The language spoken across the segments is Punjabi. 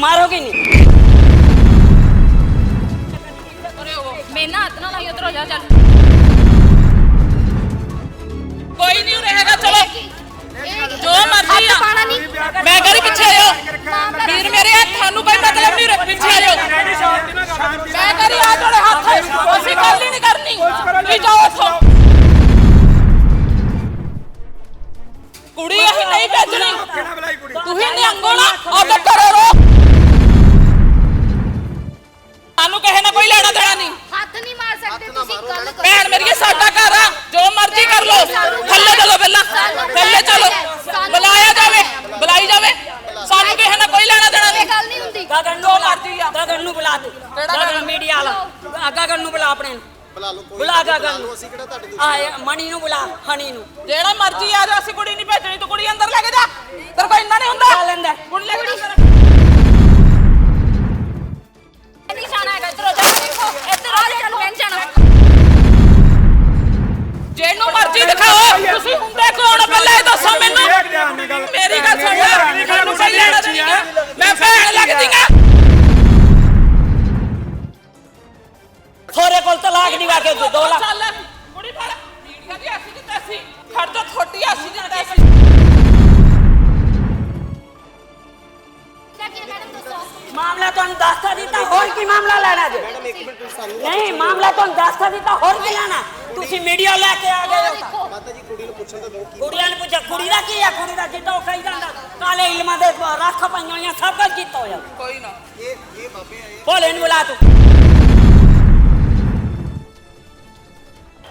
ਮਾਰੋਗੇ ਨਹੀਂ ਮੈਂ ਨਾ ਹੱਥ ਨਾਲ ਲਾਈ ਉਧਰ ਹੋ ਜਾ ਚੱਲ ਕੋਈ ਨਹੀਂ ਰਹੇਗਾ ਚਲੋ ਜੋ ਮਰਜ਼ੀ ਆ ਮੈਂ ਕਰੀ ਪਿੱਛੇ ਆਇਓ ਵੀਰ ਮੇਰੇ ਹੱਥ ਤੁਹਾਨੂੰ ਕੋਈ ਮਤਲਬ ਨਹੀਂ ਰੇ ਪਿੱਛੇ ਆਇਓ ਮੈਂ ਕਰੀ ਆ ਜੋੜੇ ਹੱਥ ਅਸੀਂ ਗੱਲ ਹੀ ਨਹੀਂ ਕਰਨੀ ਵੀ ਜਾਓ ਇੱਥੋਂ ਕੁੜੀ ਅਸੀਂ ਨਹੀਂ ਭੇਜਣੀ ਤੁਸੀਂ ਨਹੀਂ ਅੰਗੋਣਾ ਅਬ ਕਰੋ ਰੋ ਸਾਨੂੰ ਕਿਸੇ ਨੇ ਕੋਈ ਲੈਣਾ ਦੇਣਾ ਨਹੀਂ। ਹੱਥ ਨਹੀਂ ਮਾਰ ਸਕਦੇ ਤੁਸੀਂ ਗੱਲ ਕਰੋ ਭੈਣ ਮੇਰੀ ਸਾਡਾ ਘਰ ਆ। ਜੋ ਮਰਜ਼ੀ ਕਰ ਲੋ ਥੱਲੇ ਚਲੋ ਪਹਿਲਾਂ। ਥੱਲੇ ਚਲੋ। ਬੁਲਾਇਆ ਜਾਵੇ। ਬੁਲਾਈ ਜਾਵੇ। ਸਾਨੂੰ ਕਿਸੇ ਨਾਲ ਕੋਈ ਲੈਣਾ ਦੇਣਾ ਇਹ ਨਹੀਂ। ਗੱਲ ਨਹੀਂ ਹੁੰਦੀ। ਗਗਨ ਨੂੰ ਬੁਲਾ ਗਗਨ ਨੂੰ ਬੁਲਾ ਤੂੰ ਗਗਨ? ਮੀਡੀਆ ਵਾਲਾ। ਆ ਗਗਨ ਨੂੰ ਬੁਲਾ ਆਪਣੇ ਨੂੰ। ਬੁਲਾ ਲਓ ਕੋਈ ਬੁਲਾ ਗਗਨ ਨੂੰ। ਅਸੀਂ ਕਿਹੜਾ ਤੁਹਾਡੇ ਆ ਮਣੀ ਨੂੰ ਬੁਲਾ ਹਣੀ ਨੂੰ। ਜਿਹੜਾ ਮਰਜ਼ੀ ਆ ਜਾ ਅਸੀਂ ਕੁੜੀ ਨਹੀਂ ਭੇਜਣੀ ਤੂੰ ਕੁੜੀ ਅੰਦਰ ਰੱਖ ਪਈਆਂ ਸਭ ਕੁਝ ਕੀਤਾ ਹੋਇਆ। ਕੋਈ ਨਾ। ਇਹ ਇਹ ਬਾਬੇ ਆਏ। ਭੋਲੇ ਨੂੰ ਬੁਲਾ ਤੂੰ।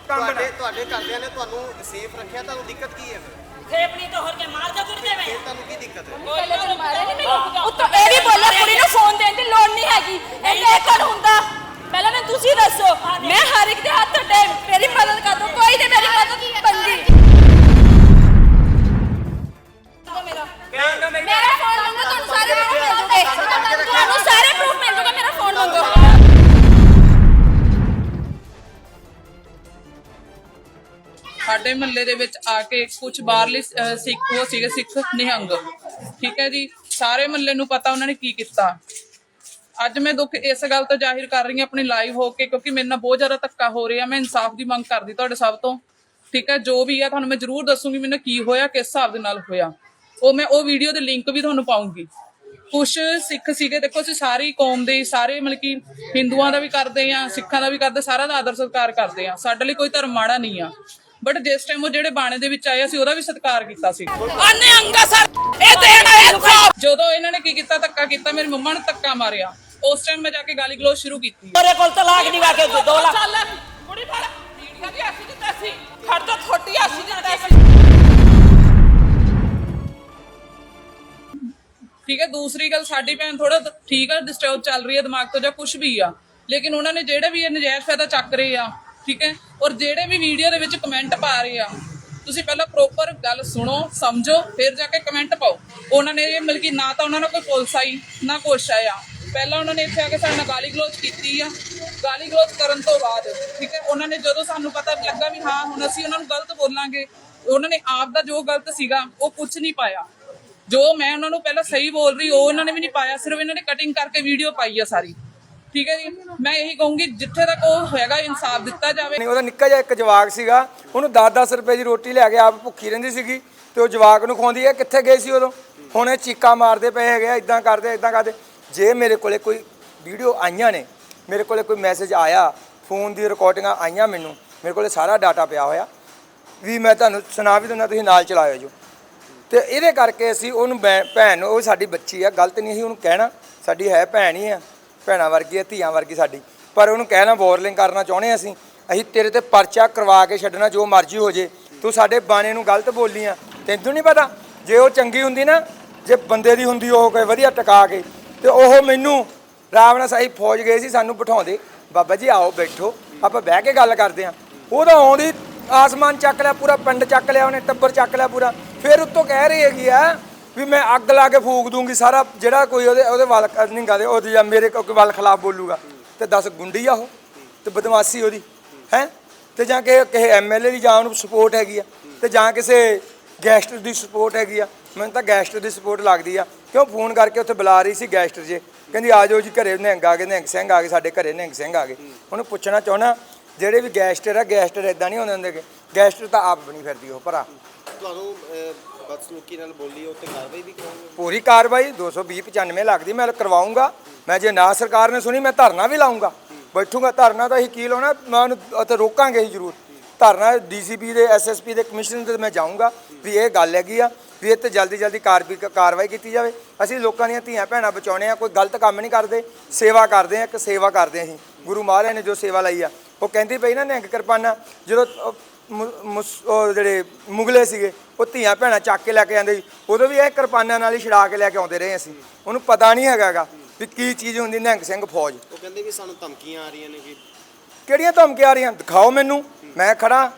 ਤੁਹਾਡੇ ਤੁਹਾਡੇ ਘਰਦਿਆਂ ਨੇ ਤੁਹਾਨੂੰ ਸੇਫ ਰੱਖਿਆ ਤੁਹਾਨੂੰ ਦਿੱਕਤ ਕੀ ਹੈ ਫਿਰ? ਖੇਪਣੀ ਤੋਂ ਹੋਰ ਕੇ ਮਾਰ ਜਾ ਕੁੜੀ ਦੇਵੇਂ ਤੁਹਾਨੂੰ ਕੀ ਦਿੱਕਤ ਹੈ? ਪਹਿਲੇ ਤੈਨੂੰ ਮਾਰਿਆ ਨਹੀਂ ਮੈਨੂੰ ਉੱਤੋਂ ਇਹ ਵੀ ਬੋਲਿਆ ਕੁੜੀ ਨੂੰ ਫੋਨ ਦੇਣ ਦੀ ਲੋੜ ਨਹੀਂ ਹੈਗੀ। ਇਹ ਲੇਕਰ ਹੁੰਦਾ। ਪਹਿਲਾਂ ਨਾ ਤੁਸੀਂ ਦੱਸੋ ਮੈਂ ਹਰ ਇੱਕ ਦੇ ਹੱਥ ਤੇ ਮੇਰੀ ਮਦਦ ਕਰ ਦੋ ਕੋਈ ਤੇ ਮੇਰੀ ਮਦਦ ਬੰਦੀ। ਮੇਰਾ ਫੋਨ ਮੰਗੋ ਤੁਹਾਨੂੰ ਸਾਰੇ ਪ੍ਰੂਫ ਮਿਲ ਜੂਗੇ ਤੁਹਾਨੂੰ ਸਾਰੇ ਪ੍ਰੂਫ ਮਿਲ ਜੂਗੇ ਮੇਰਾ ਫੋਨ ਮੰਗੋ। ਸਾਡੇ ਮਹੱਲੇ ਦੇ ਵਿੱਚ ਆ ਕੇ ਕੁਝ ਬਾਹਰਲੇ ਅਹ, ਸਿੱਖ ਉਹ ਸੀਗੇ ਸਿੱਖ ਨਿਹੰਗ। ਠੀਕ ਹੈ ਜੀ? ਸਾਰੇ ਮਹੱਲੇ ਨੂੰ ਪਤਾ ਉਹਨਾਂ ਨੇ ਕੀ ਕੀਤਾ। ਅੱਜ ਮੈਂ ਦੁੱਖ ਇਸ ਗੱਲ ਤੋਂ ਜ਼ਾਹਿਰ ਕਰ ਰਹੀ ਹਾਂ ਆਪਣੀ ਲਾਈਵ ਹੋ ਕੇ ਕਿਉਂਕਿ ਮੇਰੇ ਨਾਲ ਬਹੁਤ ਜ਼ਿਆਦਾ ਧੱਕਾ ਹੋ ਰਿਹਾ। ਮੈਂ ਇਨਸਾਫ ਦੀ ਮੰਗ ਕਰਦੀ ਤੁਹਾਡੇ ਸਭ ਤੋਂ। ਠੀਕ ਹੈ? ਜੋ ਵੀ ਆ ਤੁਹਾਨੂੰ ਮੈਂ ਜ਼ਰੂਰ ਦੱਸੂਗੀ ਮੈਨੂੰ ਕੀ ਹੋਇਆ ਕਿਸ ਹਿਸਾਬ ਦੇ ਨਾਲ ਹੋਇਆ। ਉਹ ਮੈਂ ਉਹ ਵੀਡੀਓ ਦੇ ਲਿੰਕ ਵੀ ਤੁਹਾਨੂੰ ਪਾਉਂਗੀ। ਕੁਝ ਸਿੱਖ ਸੀਗੇ ਦੇਖੋ ਅਸੀਂ ਸਾਰੀ ਕੌਮ ਦੇ ਸਾਰੇ ਮਤਲਬ ਕਿ ਹਿੰਦੂਆਂ ਦਾ ਵੀ ਕਰਦੇ ਆ ਸਿੱਖਾਂ ਦਾ ਵੀ ਕਰਦੇ ਸਾਰਾ ਦਾ ਆਦਰ ਸਤਿਕਾਰ ਕਰਦੇ ਆ ਸਾਡੇ ਲਈ ਕੋਈ ਧਰਮ ਮਾੜਾ ਨਹੀਂ ਆ। ਬਟ ਜਿਸ ਟਾਈਮ ਉਹ ਜਿਹੜੇ ਬਾਣੇ ਦੇ ਵਿੱਚ ਆਏ ਅਸੀਂ ਉਹਦਾ ਵੀ ਸਤਿਕਾਰ ਕੀਤਾ ਸੀ। ਅੰਨੇ ਅੰਗਾ ਸਰ ਇਹ ਦੇਣਾ ਹੈ ਜਦੋਂ ਇਹਨਾਂ ਨੇ ਕੀ ਕੀਤਾ ਧੱਕਾ ਕੀਤਾ ਮੇਰੀ ਮੰਮਾ ਨੇ ਧੱਕਾ ਮਾਰਿਆ। ਉਸ ਟਾਈਮ ਮੈਂ ਜਾ ਕੇ ਗਾਲੀ ਗਲੋਚ ਸ਼ੁਰੂ ਕੀਤੀ। ਥੋੜੇ ਕੋਲ ਤਲਾਕ ਨਹੀਂ ਵਾਕੇ ਦੋ ਲੱਖ ਚੱਲ ਕੁੜੀ ਫੜ। ਮੀਡੀਆ ਦੀ ਅਸੀਂ ਜਿੱਤੇ ਸੀ। ਖੜ ਤਾਂ ਥੋੜੀ ਅਸੀਂ ਜਿੱਤੇ ਸੀ। ਠੀਕ ਹੈ, ਦੂਸਰੀ ਗੱਲ ਸਾਡੀ ਭੈਣ ਥੋੜਾ ਠੀਕ ਹੈ ਡਿਸਟਰਬ ਚੱਲ ਰਹੀ ਹੈ ਦਿਮਾਗ ਤੋਂ ਜਾਂ ਕੁਝ ਵੀ ਆ। ਲੇਕਿਨ ਉਹਨਾਂ ਨੇ ਜਿਹੜੇ ਵੀ ਇਹ ਨਜਾਇਜ਼ ਫਾਇਦਾ ਚੱਕ ਰਹੇ ਆ, ਠੀਕ ਹੈ, ਔਰ ਜਿਹੜੇ ਵੀ ਵੀਡੀਓ ਦੇ ਵਿੱਚ ਕਮੈਂਟ ਪਾ ਰਹੇ ਆ, ਤੁਸੀਂ ਪਹਿਲਾਂ ਪ੍ਰੋਪਰ ਗੱਲ ਸੁਣੋ, ਸਮਝੋ, ਫਿਰ ਜਾ ਕੇ ਕਮੈਂਟ ਪਾਓ। ਉਹਨਾਂ ਨੇ ਇਹ ਮਤਲਬ ਕਿ ਨਾ ਤਾਂ ਉਹਨਾਂ ਨਾਲ ਕੋਈ ਪੁਲਿਸ ਆਈ, ਨਾ ਕੁਛ ਆਇਆ। ਪਹਿਲਾਂ ਉਹਨਾਂ ਨੇ ਇੱਥੇ ਆ ਕੇ ਸਾਡੇ ਨਾਲ ਗਾਲੀ ਗਲੋਚ ਕੀਤੀ ਆ। ਗਾਲੀ ਗਲੋਚ ਕਰਨ ਤੋਂ ਬਾਅਦ, ਠੀਕ ਹੈ, ਉਹਨਾਂ ਨੇ ਜਦੋਂ ਸਾਨੂੰ ਪਤਾ ਲੱਗਾ ਵੀ ਹਾਂ, ਹੁਣ ਅਸੀਂ ਉਹਨਾਂ ਨੂੰ ਗਲਤ ਬੋਲਾਂਗੇ, ਉਹਨਾਂ ਨੇ ਆਪ ਦਾ ਜੋ ਗਲਤ ਸੀਗਾ, ਉਹ ਕੁਝ ਨਹੀਂ ਪਾਇਆ। ਜੋ ਮੈਂ ਉਹਨਾਂ ਨੂੰ ਪਹਿਲਾਂ ਸਹੀ ਬੋਲ ਰਹੀ, ਉਹ ਉਹਨਾਂ ਨੇ ਵੀ ਨਹੀਂ ਪਾਇਆ, ਸਿਰਫ ਇਹਨਾਂ ਨੇ ਕਟਿੰਗ ਕਰਕੇ ਵੀਡੀਓ ਪਾਈ ਆ ਸਾਰੀ। ਠੀਕ ਹੈ ਜੀ? ਮੈਂ ਇਹੀ ਕਹੂੰਗੀ, ਜਿੱਥੇ ਤੱਕ ਉਹ ਹੈਗਾ, ਇਨਸਾਫ ਦਿੱਤਾ ਜਾਵੇ। ਨਹੀਂ, ਉਹਦਾ ਨਿੱਕਾ ਜਿਹਾ ਇੱਕ ਜਵਾਕ ਸੀਗਾ, ਉਹਨੂੰ 10-10 ਰੁਪਏ ਦੀ ਰੋਟੀ ਲੈ ਕੇ ਆਪ ਭੁੱਖੀ ਰਹਿੰਦੀ ਸੀਗੀ ਤੇ ਉਹ ਜਵਾਕ ਨੂੰ ਖਵਾਉਂਦੀ ਹੈ, ਕਿੱਥੇ ਗਏ ਸੀ ਉਦੋਂ? ਹੁਣ ਇਹ ਚੀਕਾ ਮਾਰਦੇ ਪਏ ਹੈਗੇ ਆ ਇਦਾਂ ਕਰਦੇ ਇਦਾਂ ਕਰਦੇ। ਜੇ ਮੇਰੇ ਕੋਲੇ ਕੋਈ ਵੀਡੀਓ ਆਈਆਂ ਨੇ, ਮੇਰੇ ਕੋਲੇ ਕੋਈ ਮੈਸੇਜ ਆਇਆ ਫੋਨ ਦੀ ਰਿਕਾਰਡਿੰਗਾਂ ਆਈਆਂ ਮੈਨੂੰ, ਮੇਰੇ ਕੋਲੇ ਸਾਰਾ ਡਾਟਾ ਪਿਆ ਹੋਇਆ, ਵੀ ਮੈਂ ਤੁਹਾਨੂੰ ਸੁਣਾ ਵੀ ਦਿੰਦਾ, ਤੁਸੀਂ ਨਾਲ ਚਲਾਇਓ ਜੋ। ਤੇ ਇਹਦੇ ਕਰਕੇ ਅਸੀਂ ਉਹਨੂੰ ਬੈ, ਭੈਣ ਨੂੰ ਉਹ ਸਾਡੀ ਬੱਚੀ ਆ, ਗਲਤ ਨਹੀਂ ਅਸੀਂ ਉਹਨੂੰ ਕਹਿਣਾ, ਸਾਡੀ ਹੈ ਭੈਣ ਹੀ ਆ, ਭੈਣਾਂ ਵਰਗੀ ਆ, ਧੀਆਂ ਵਰਗੀ ਸਾਡੀ। ਪਰ ਉਹਨੂੰ ਕਹਿਣਾ ਬੋਰਲਿੰਗ ਕਰਨਾ ਚਾਹੁੰਦੇ ਅਸੀਂ ਅਸੀਂ ਤੇਰੇ ਤੇ ਪਰਚਾ ਕਰਵਾ ਕੇ ਛੱਡਣਾ, ਜੋ ਮਰਜ਼ੀ ਹੋ ਜੇ। ਤੂੰ ਸਾਡੇ ਬਾਣੇ ਨੂੰ ਗਲਤ ਬੋਲੀ ਆ, ਤੈਨੂੰ ਨਹੀਂ ਪਤਾ? ਜੇ ਉਹ ਚੰਗੀ ਹੁੰਦੀ ਨਾ, ਜੇ ਬੰਦੇ ਦੀ ਹੁੰਦੀ ਉਹ ਕੋਈ ਵਧੀਆ ਟਿਕਾ ਕੇ, ਤੇ ਉਹ ਮੈਨੂੰ ਰਾਵਣਾ ਸਾਹਿਬ ਫੌਜ ਗਏ ਸੀ, ਸਾਨੂੰ ਬਿਠਾਉਂਦੇ, ਬਾਬਾ ਜੀ ਆਓ ਬੈਠੋ, ਆਪਾਂ ਬਹਿ ਕੇ ਗੱਲ ਕਰਦੇ ਆ। ਉਹ ਤਾਂ ਆਉਂਦੀ, ਆਸਮਾਨ ਚੱਕ ਲਿਆ ਪੂਰਾ, ਪਿੰਡ ਚੱਕ ਲਿਆ ਉਹਨੇ, ਟੱਬਰ ਚੱਕ ਲਿਆ ਪੂਰਾ। ਫਿਰ ਉੱਤੋਂ ਕਹਿ ਰਹੀ ਹੈਗੀ ਆ ਵੀ ਮੈਂ ਅੱਗ ਲਾ ਕੇ ਫੂਕ ਦੂੰਗੀ ਸਾਰਾ, ਜਿਹੜਾ ਕੋਈ ਉਹਦੇ ਉਹਦੇ ਵੱਲ ਨਹੀਂ ਗਾਦੇ ਉਹਦੇ ਜਾਂ ਮੇਰੇ ਕੋਈ ਵੱਲ ਖਿਲਾਫ ਬੋਲੂਗਾ, ਤੇ 10 ਗੁੰਡੀ ਆ ਉਹ, ਤੇ ਬਦਮਾਸ਼ੀ ਉਹਦੀ, ਹੈ ਤੇ ਜਾਂ ਕਿ ਕਿਸੇ ਐਮਐਲਏ ਦੀ ਜਾਂ ਉਹਨੂੰ ਸਪੋਰਟ ਹੈਗੀ ਆ, ਤੇ ਜਾਂ ਕਿਸੇ ਗੈਸਟਰ ਦੀ ਸਪੋਰਟ ਹੈਗੀ ਆ, ਮੈਨੂੰ ਤਾਂ ਗੈਸਟਰ ਦੀ ਸਪੋਰਟ ਲੱਗਦੀ ਆ, ਕਿਉਂ ਫੋਨ ਕਰਕੇ ਉੱਥੇ ਬੁਲਾ ਰਹੀ ਸੀ ਗੈਸਟਰ ਜੇ, ਕਹਿੰਦੀ ਆ ਜਾਓ ਜੀ ਘਰੇ, ਨਿਹੰਗ ਆ ਗਏ, ਨਿਹੰਗ ਸਿੰਘ ਆ ਗਏ, ਸਾਡੇ ਘਰੇ ਨਿਹੰਗ ਸਿੰਘ ਆ ਗਏ ਉਹਨੂੰ ਪੁੱਛਣਾ ਚਾਹਣਾ ਜਿਹੜੇ ਵੀ ਗੈਸਟਰ ਆ ਗੈਸਟਰ ਇਦਾਂ ਨਹੀਂ ਹੁੰਦੇ ਹੁੰਦੇ ਗੇ। ਗੈਸਟਰ ਤਾਂ ਆਪ ਬਣੀ ਫਿਰਦੀ ਉਹ ਭਰਾ ਤੁਹਾਨੂੰ ਅਹ, ਬਦਸਲੂਕੀ ਨਾਲ ਬੋਲੀ ਉੱਤੇ ਕਾਰਵਾਈ ਵੀ ਕਰਾਉਂਗੇ ਪੂਰੀ ਕਾਰਵਾਈ 220 95 ਲੱਗਦੀ ਮੈਂ ਕਰਵਾਉਂਗਾ। ਮੈਂ ਜੇ ਨਾ ਸਰਕਾਰ ਨੇ ਸੁਣੀ ਮੈਂ ਧਰਨਾ ਵੀ ਲਾਉਂਗਾ। ਬੈਠੂਗਾ ਧਰਨਾ ਤਾਂ ਅਸੀਂ ਕੀ ਲਾਉਣਾ ਮੈਂ ਉਹਨੂੰ ਉੱਥੇ ਰੋਕਾਂਗੇ ਹੀ ਜ਼ਰੂਰ। ਧਰਨਾ ਡੀਸੀਪੀ ਦੇ ਐਸਐਸਪੀ ਦੇ ਕਮਿਸ਼ਨਰ ਤੇ ਮੈਂ ਜਾਊਂਗਾ ਵੀ ਇਹ ਗੱਲ ਹੈਗੀ ਆ ਵੀ ਇਹ ਤੇ ਜਲਦੀ ਜਲਦੀ ਕਾਰਵਾਈ ਕਾਰਵਾਈ ਕੀਤੀ ਜਾਵੇ। ਅਸੀਂ ਲੋਕਾਂ ਦੀਆਂ ਧੀਆਂ ਭੈਣਾਂ ਬਚਾਉਣੇ ਆ ਕੋਈ ਗਲਤ ਕੰਮ ਨਹੀਂ ਕਰਦੇ ਸੇਵਾ ਕਰਦੇ ਆ ਇੱਕ ਸੇਵਾ ਕਰਦੇ ਆ ਅਸੀਂ। ਗੁਰੂ ਮਹਾਰਾਜ ਨੇ ਜੋ ਸੇਵਾ ਲਈ ਆ ਉਹ ਕਹਿੰਦੀ ਪਈ ਨਾ ਨਿਹੰਗ ਕਿਰਪਾਨਾ ਜਦੋਂ ਅਹ, ਮੁ- ਮੁਸ- ਉਹ ਜਿਹੜੇ ਮੁਗਲੇ ਸੀਗੇ ਉਹ ਧੀਆਂ ਭੈਣਾਂ ਚੱਕ ਕੇ ਲੈ ਕੇ ਆਉਂਦੇ ਸੀ। ਉਦੋਂ ਵੀ ਇਹ ਕਿਰਪਾਨਾਂ ਨਾਲ ਹੀ ਛੜਾ ਕੇ ਲੈ ਕੇ ਆਉਂਦੇ ਰਹੇ ਅਸੀਂ। ਉਹਨੂੰ ਪਤਾ ਨਹੀਂ ਹੈਗਾਗਾ ਵੀ ਕੀ ਚੀਜ਼ ਹੁੰਦੀ ਨਿਹੰਗ ਸਿੰਘ ਫੌਜ। ਉਹ ਕਹਿੰਦੇ ਵੀ ਸਾਨੂੰ ਧਮਕੀਆਂ ਆ ਰਹੀਆਂ ਨੇ ਕਿ ਕਿਹੜੀਆਂ ਧਮਕੀਆਂ ਆ ਰਹੀਆਂ? ਦਿਖਾਓ ਮੈਨੂੰ। ਮੈਂ ਖੜਾ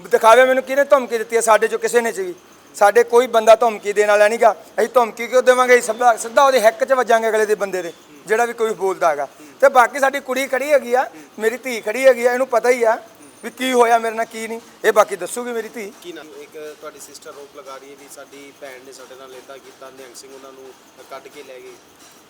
ਦਿਖਾਵੇ ਮੈਨੂੰ ਕਿਹਨੇ ਧਮਕੀ ਦਿੱਤੀ ਹੈ ਸਾਡੇ ਚੋਂ ਕਿਸੇ ਨੇ ਸੀ ਸਾਡੇ ਕੋਈ ਬੰਦਾ ਧਮਕੀ ਦੇਣ ਵਾਲਾ ਨਹੀਂਗਾ। ਅਸੀਂ ਧਮਕੀ ਕਿਉਂ ਦੇਵਾਂਗੇ? ਸਿੱਧਾ ਸਿੱਧਾ ਉਹਦੇ ਹੱਕ 'ਚ ਵੱਜਾਂਗੇ ਅਗਲੇ ਦੇ ਬੰਦੇ ਦੇ ਜਿਹੜਾ ਵੀ ਕੋਈ ਬੋਲਦਾ ਹੈਗਾ। ਤੇ ਬਾਕੀ ਸਾਡੀ ਕੁੜੀ ਖੜੀ ਹੈਗੀ ਆ ਮੇਰੀ ਧੀ ਖੜੀ ਹੈਗੀ ਆ ਇਹਨੂੰ ਪਤਾ ਹੀ ਆ ਵੀ ਕੀ ਹੋਇਆ, ਮੇਰੇ ਨਾਲ ਕੀ ਨਹੀਂ। ਇਹ ਬਾਕੀ ਦੱਸੂਗੀ ਮੇਰੀ ਧੀ। ਕੀ ਨਾ ਇੱਕ ਤੁਹਾਡੀ ਸਿਸਟਰ ਰੋਪ ਲਗਾ ਰਹੀ ਹੈ ਵੀ ਸਾਡੀ ਭੈਣ ਨੇ ਸਾਡੇ ਨਾਲ ਇਦਾਂ ਕੀਤਾ, ਨਿਹੰਗ ਸਿੰਘ ਉਹਨਾਂ ਨੂੰ ਕੱਢ ਕੇ ਲੈ ਗਏ।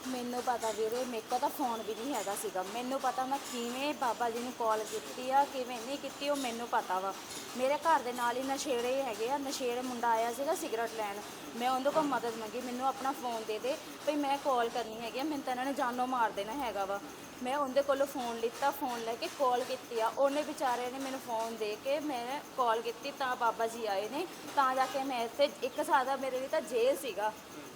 ਮੈਨੂੰ ਪਤਾ ਵੀਰੇ, ਮੇਰੇ ਕੋਲ ਤਾਂ ਫੋਨ ਵੀ ਨਹੀਂ ਹੈਗਾ ਸੀਗਾ। ਮੈਨੂੰ ਪਤਾ ਮੈਂ ਕਿਵੇਂ ਬਾਬਾ ਜੀ ਨੂੰ ਕਾਲ ਕੀਤੀ ਆ, ਕਿਵੇਂ ਨਹੀਂ ਕੀਤੀ, ਉਹ ਮੈਨੂੰ ਪਤਾ ਵਾ। ਮੇਰੇ ਘਰ ਦੇ ਨਾਲ ਹੀ ਨਸ਼ੇੜੇ ਹੈਗੇ ਆ, ਨਸ਼ੇੜੇ ਮੁੰਡਾ ਆਇਆ ਸੀਗਾ ਸਿਗਰਟ ਲੈਣ। ਮੈਂ ਉਹਦੇ ਕੋਲ ਮਦਦ ਮੰਗੀ, ਮੈਨੂੰ ਆਪਣਾ ਫੋਨ ਦੇ ਦੇ, ਭਈ ਮੈਂ ਕਾਲ ਕਰਨੀ ਹੈਗੀ ਆ, ਮੈਨੂੰ ਤਾਂ ਇਹਨਾਂ ਨੇ ਜਾਨੋਂ ਮਾਰ ਦੇਣਾ ਹੈਗਾ ਵਾ। ਮੈਂ ਉਹਦੇ ਕੋਲੋਂ ਫੋਨ ਲਿੱਤਾ ਫੋਨ ਲੈ ਕੇ ਕਾਲ ਕੀਤੀ ਆ। ਉਹਨੇ ਵਿਚਾਰੇ ਨੇ ਮੈਨੂੰ ਫੋਨ ਦੇ ਕੇ ਮੈਂ ਕਾਲ ਕੀਤੀ, ਤਾਂ ਬਾਬਾ ਜੀ ਆਏ ਨੇ। ਤਾਂ ਜਾ ਕੇ ਮੈਂ ਇੱਥੇ, ਇੱਕ ਸਾਲ ਦਾ ਮੇਰੇ ਲਈ ਤਾਂ ਜੇਲ੍ਹ ਸੀਗਾ।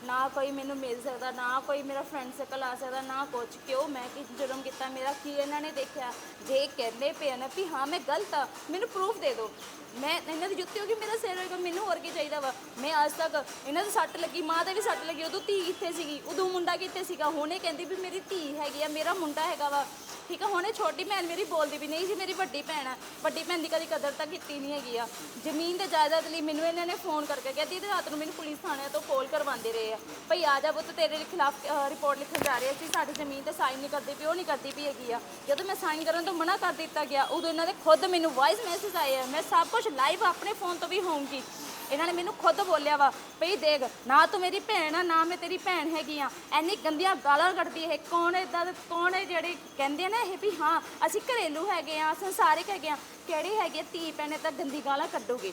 ਨਾ ਕੋਈ ਮੈਨੂੰ ਮਿਲ ਸਕਦਾ, ਨਾ ਕੋਈ ਮੇਰਾ ਫਰੈਂਡ ਸਰਕਲ ਆ ਸਕਦਾ, ਨਾ ਕੁਛ। ਕਿਉਂ? ਮੈਂ ਕਿ ਜੁਰਮ ਕੀਤਾ, ਮੇਰਾ ਕੀ ਇਹਨਾਂ ਨੇ ਦੇਖਿਆ? ਜੇ ਕਹਿੰਦੇ ਪਏ ਨੇ ਵੀ ਹਾਂ, ਮੈਂ ਗਲਤ ਆ, ਮੈਨੂੰ ਪ੍ਰੂਫ ਦੇ ਦਿਓ। ਮੈਂ ਇਹਨਾਂ ਦੀ ਜੁੱਤੀ ਹੋ ਗਈ, ਮੇਰਾ ਸਿਰ ਹੋਏਗਾ, ਮੈਨੂੰ ਹੋਰ ਕੀ ਚਾਹੀਦਾ ਵਾ? ਮੈਂ ਅੱਜ ਤੱਕ ਇਹਨਾਂ ਦੀ ਸੱਟ ਲੱਗੀ, ਮਾਂ ਦੇ ਵੀ ਸੱਟ ਲੱਗੀ, ਉਦੋਂ ਧੀ ਕਿੱਥੇ ਸੀਗੀ? ਉਦੋਂ ਮੁੰਡਾ ਕਿੱਥੇ ਸੀਗਾ? ਹੁਣ ਇਹ ਕਹਿੰਦੀ ਵੀ ਮੇਰੀ ਧੀ ਹੈਗੀ ਆ, ਮੇਰਾ ਮੁੰਡਾ ਹੈਗਾ ਵਾ। ਠੀਕ ਆ, ਹੁਣ ਇਹ ਛੋਟੀ ਭੈਣ ਮੇਰੀ ਬੋਲਦੀ ਵੀ ਨਹੀਂ ਜੀ, ਮੇਰੀ ਵੱਡੀ ਭੈਣ ਆ। ਵੱਡੀ ਭੈਣ ਦੀ ਕਦੀ ਕਦਰ ਤਾਂ ਕੀਤੀ ਨਹੀਂ ਹੈਗੀ ਆ। ਜ਼ਮੀਨ ਤੇ ਜਾਇਦਾਦ ਲਈ ਮੈਨੂੰ ਇਹਨਾਂ ਨੇ ਫੋਨ ਕਰਕੇ ਕਿਹਾ, ਦੀਦੀ, ਰਾਤ ਨੂੰ ਮੈਨੂੰ ਪੁਲਿਸ ਥਾਣੇ ਤੋਂ ਕਰਵਾਉਂਦੇ ਰਹੇ ਆ। ਭਈ ਆ ਜਾ ਪੁੱਤ, ਤੇਰੇ ਖਿਲਾਫ ਰਿਪੋਰਟ ਲਿਖਣ ਜਾ ਰਹੇ ਅਸੀਂ ਸਾਡੀ ਜ਼ਮੀਨ ਤੇ ਸਾਈਨ ਨਹੀਂ ਕਰਦੀ ਪਈ, ਉਹ ਨਹੀਂ ਕਰਦੀ ਪਈ ਹੈਗੀ ਆ। ਜਦੋਂ ਮੈਂ ਸਾਈਨ ਕਰਨ ਤੋਂ ਮਨਾ ਕਰ ਦਿੱਤਾ ਗਿਆ, ਉਦੋਂ ਇਹਨਾਂ ਦੇ ਖੁਦ ਮੈਨੂੰ ਵਾਇਸ ਮੈਸੇਜ ਆਏ ਆ। ਮੈਂ ਸਭ ਕੁਝ ਲਾਈਵ ਆਪਣੇ ਫੋਨ ਤੋਂ ਵੀ ਹੋਊਂਗੀ। ਇਹਨਾਂ ਨੇ ਮੈਨੂੰ ਖੁਦ ਬੋਲਿਆ ਵਾ, ਭਈ ਦੇਖ, ਨਾ ਤੂੰ ਮੇਰੀ ਭੈਣ ਆ, ਨਾ ਮੈਂ ਤੇਰੀ ਭੈਣ ਹੈਗੀ ਆ। ਐਨੀ ਗੰਦੀਆਂ ਗਾਲਾਂ ਕੱਢਦੀ ਇਹ, ਕੌਣ ਇਦਾਂ ਦੇ, ਕੌਣ ਹੈ ਜਿਹੜੇ ਕਹਿੰਦੇ ਆ ਨਾ ਇਹ ਵੀ ਹਾਂ, ਅਸੀਂ ਘਰੇਲੂ ਹੈਗੇ ਆ, ਸੰਸਾਰਿਕ ਹੈਗੇ ਆ। ਕਿਹੜੀ ਹੈਗੀ ਧੀ ਭੈਣੇ ਤਾਂ ਗੰਦੀ ਗਾਲਾਂ ਕੱਢੋਗੇ।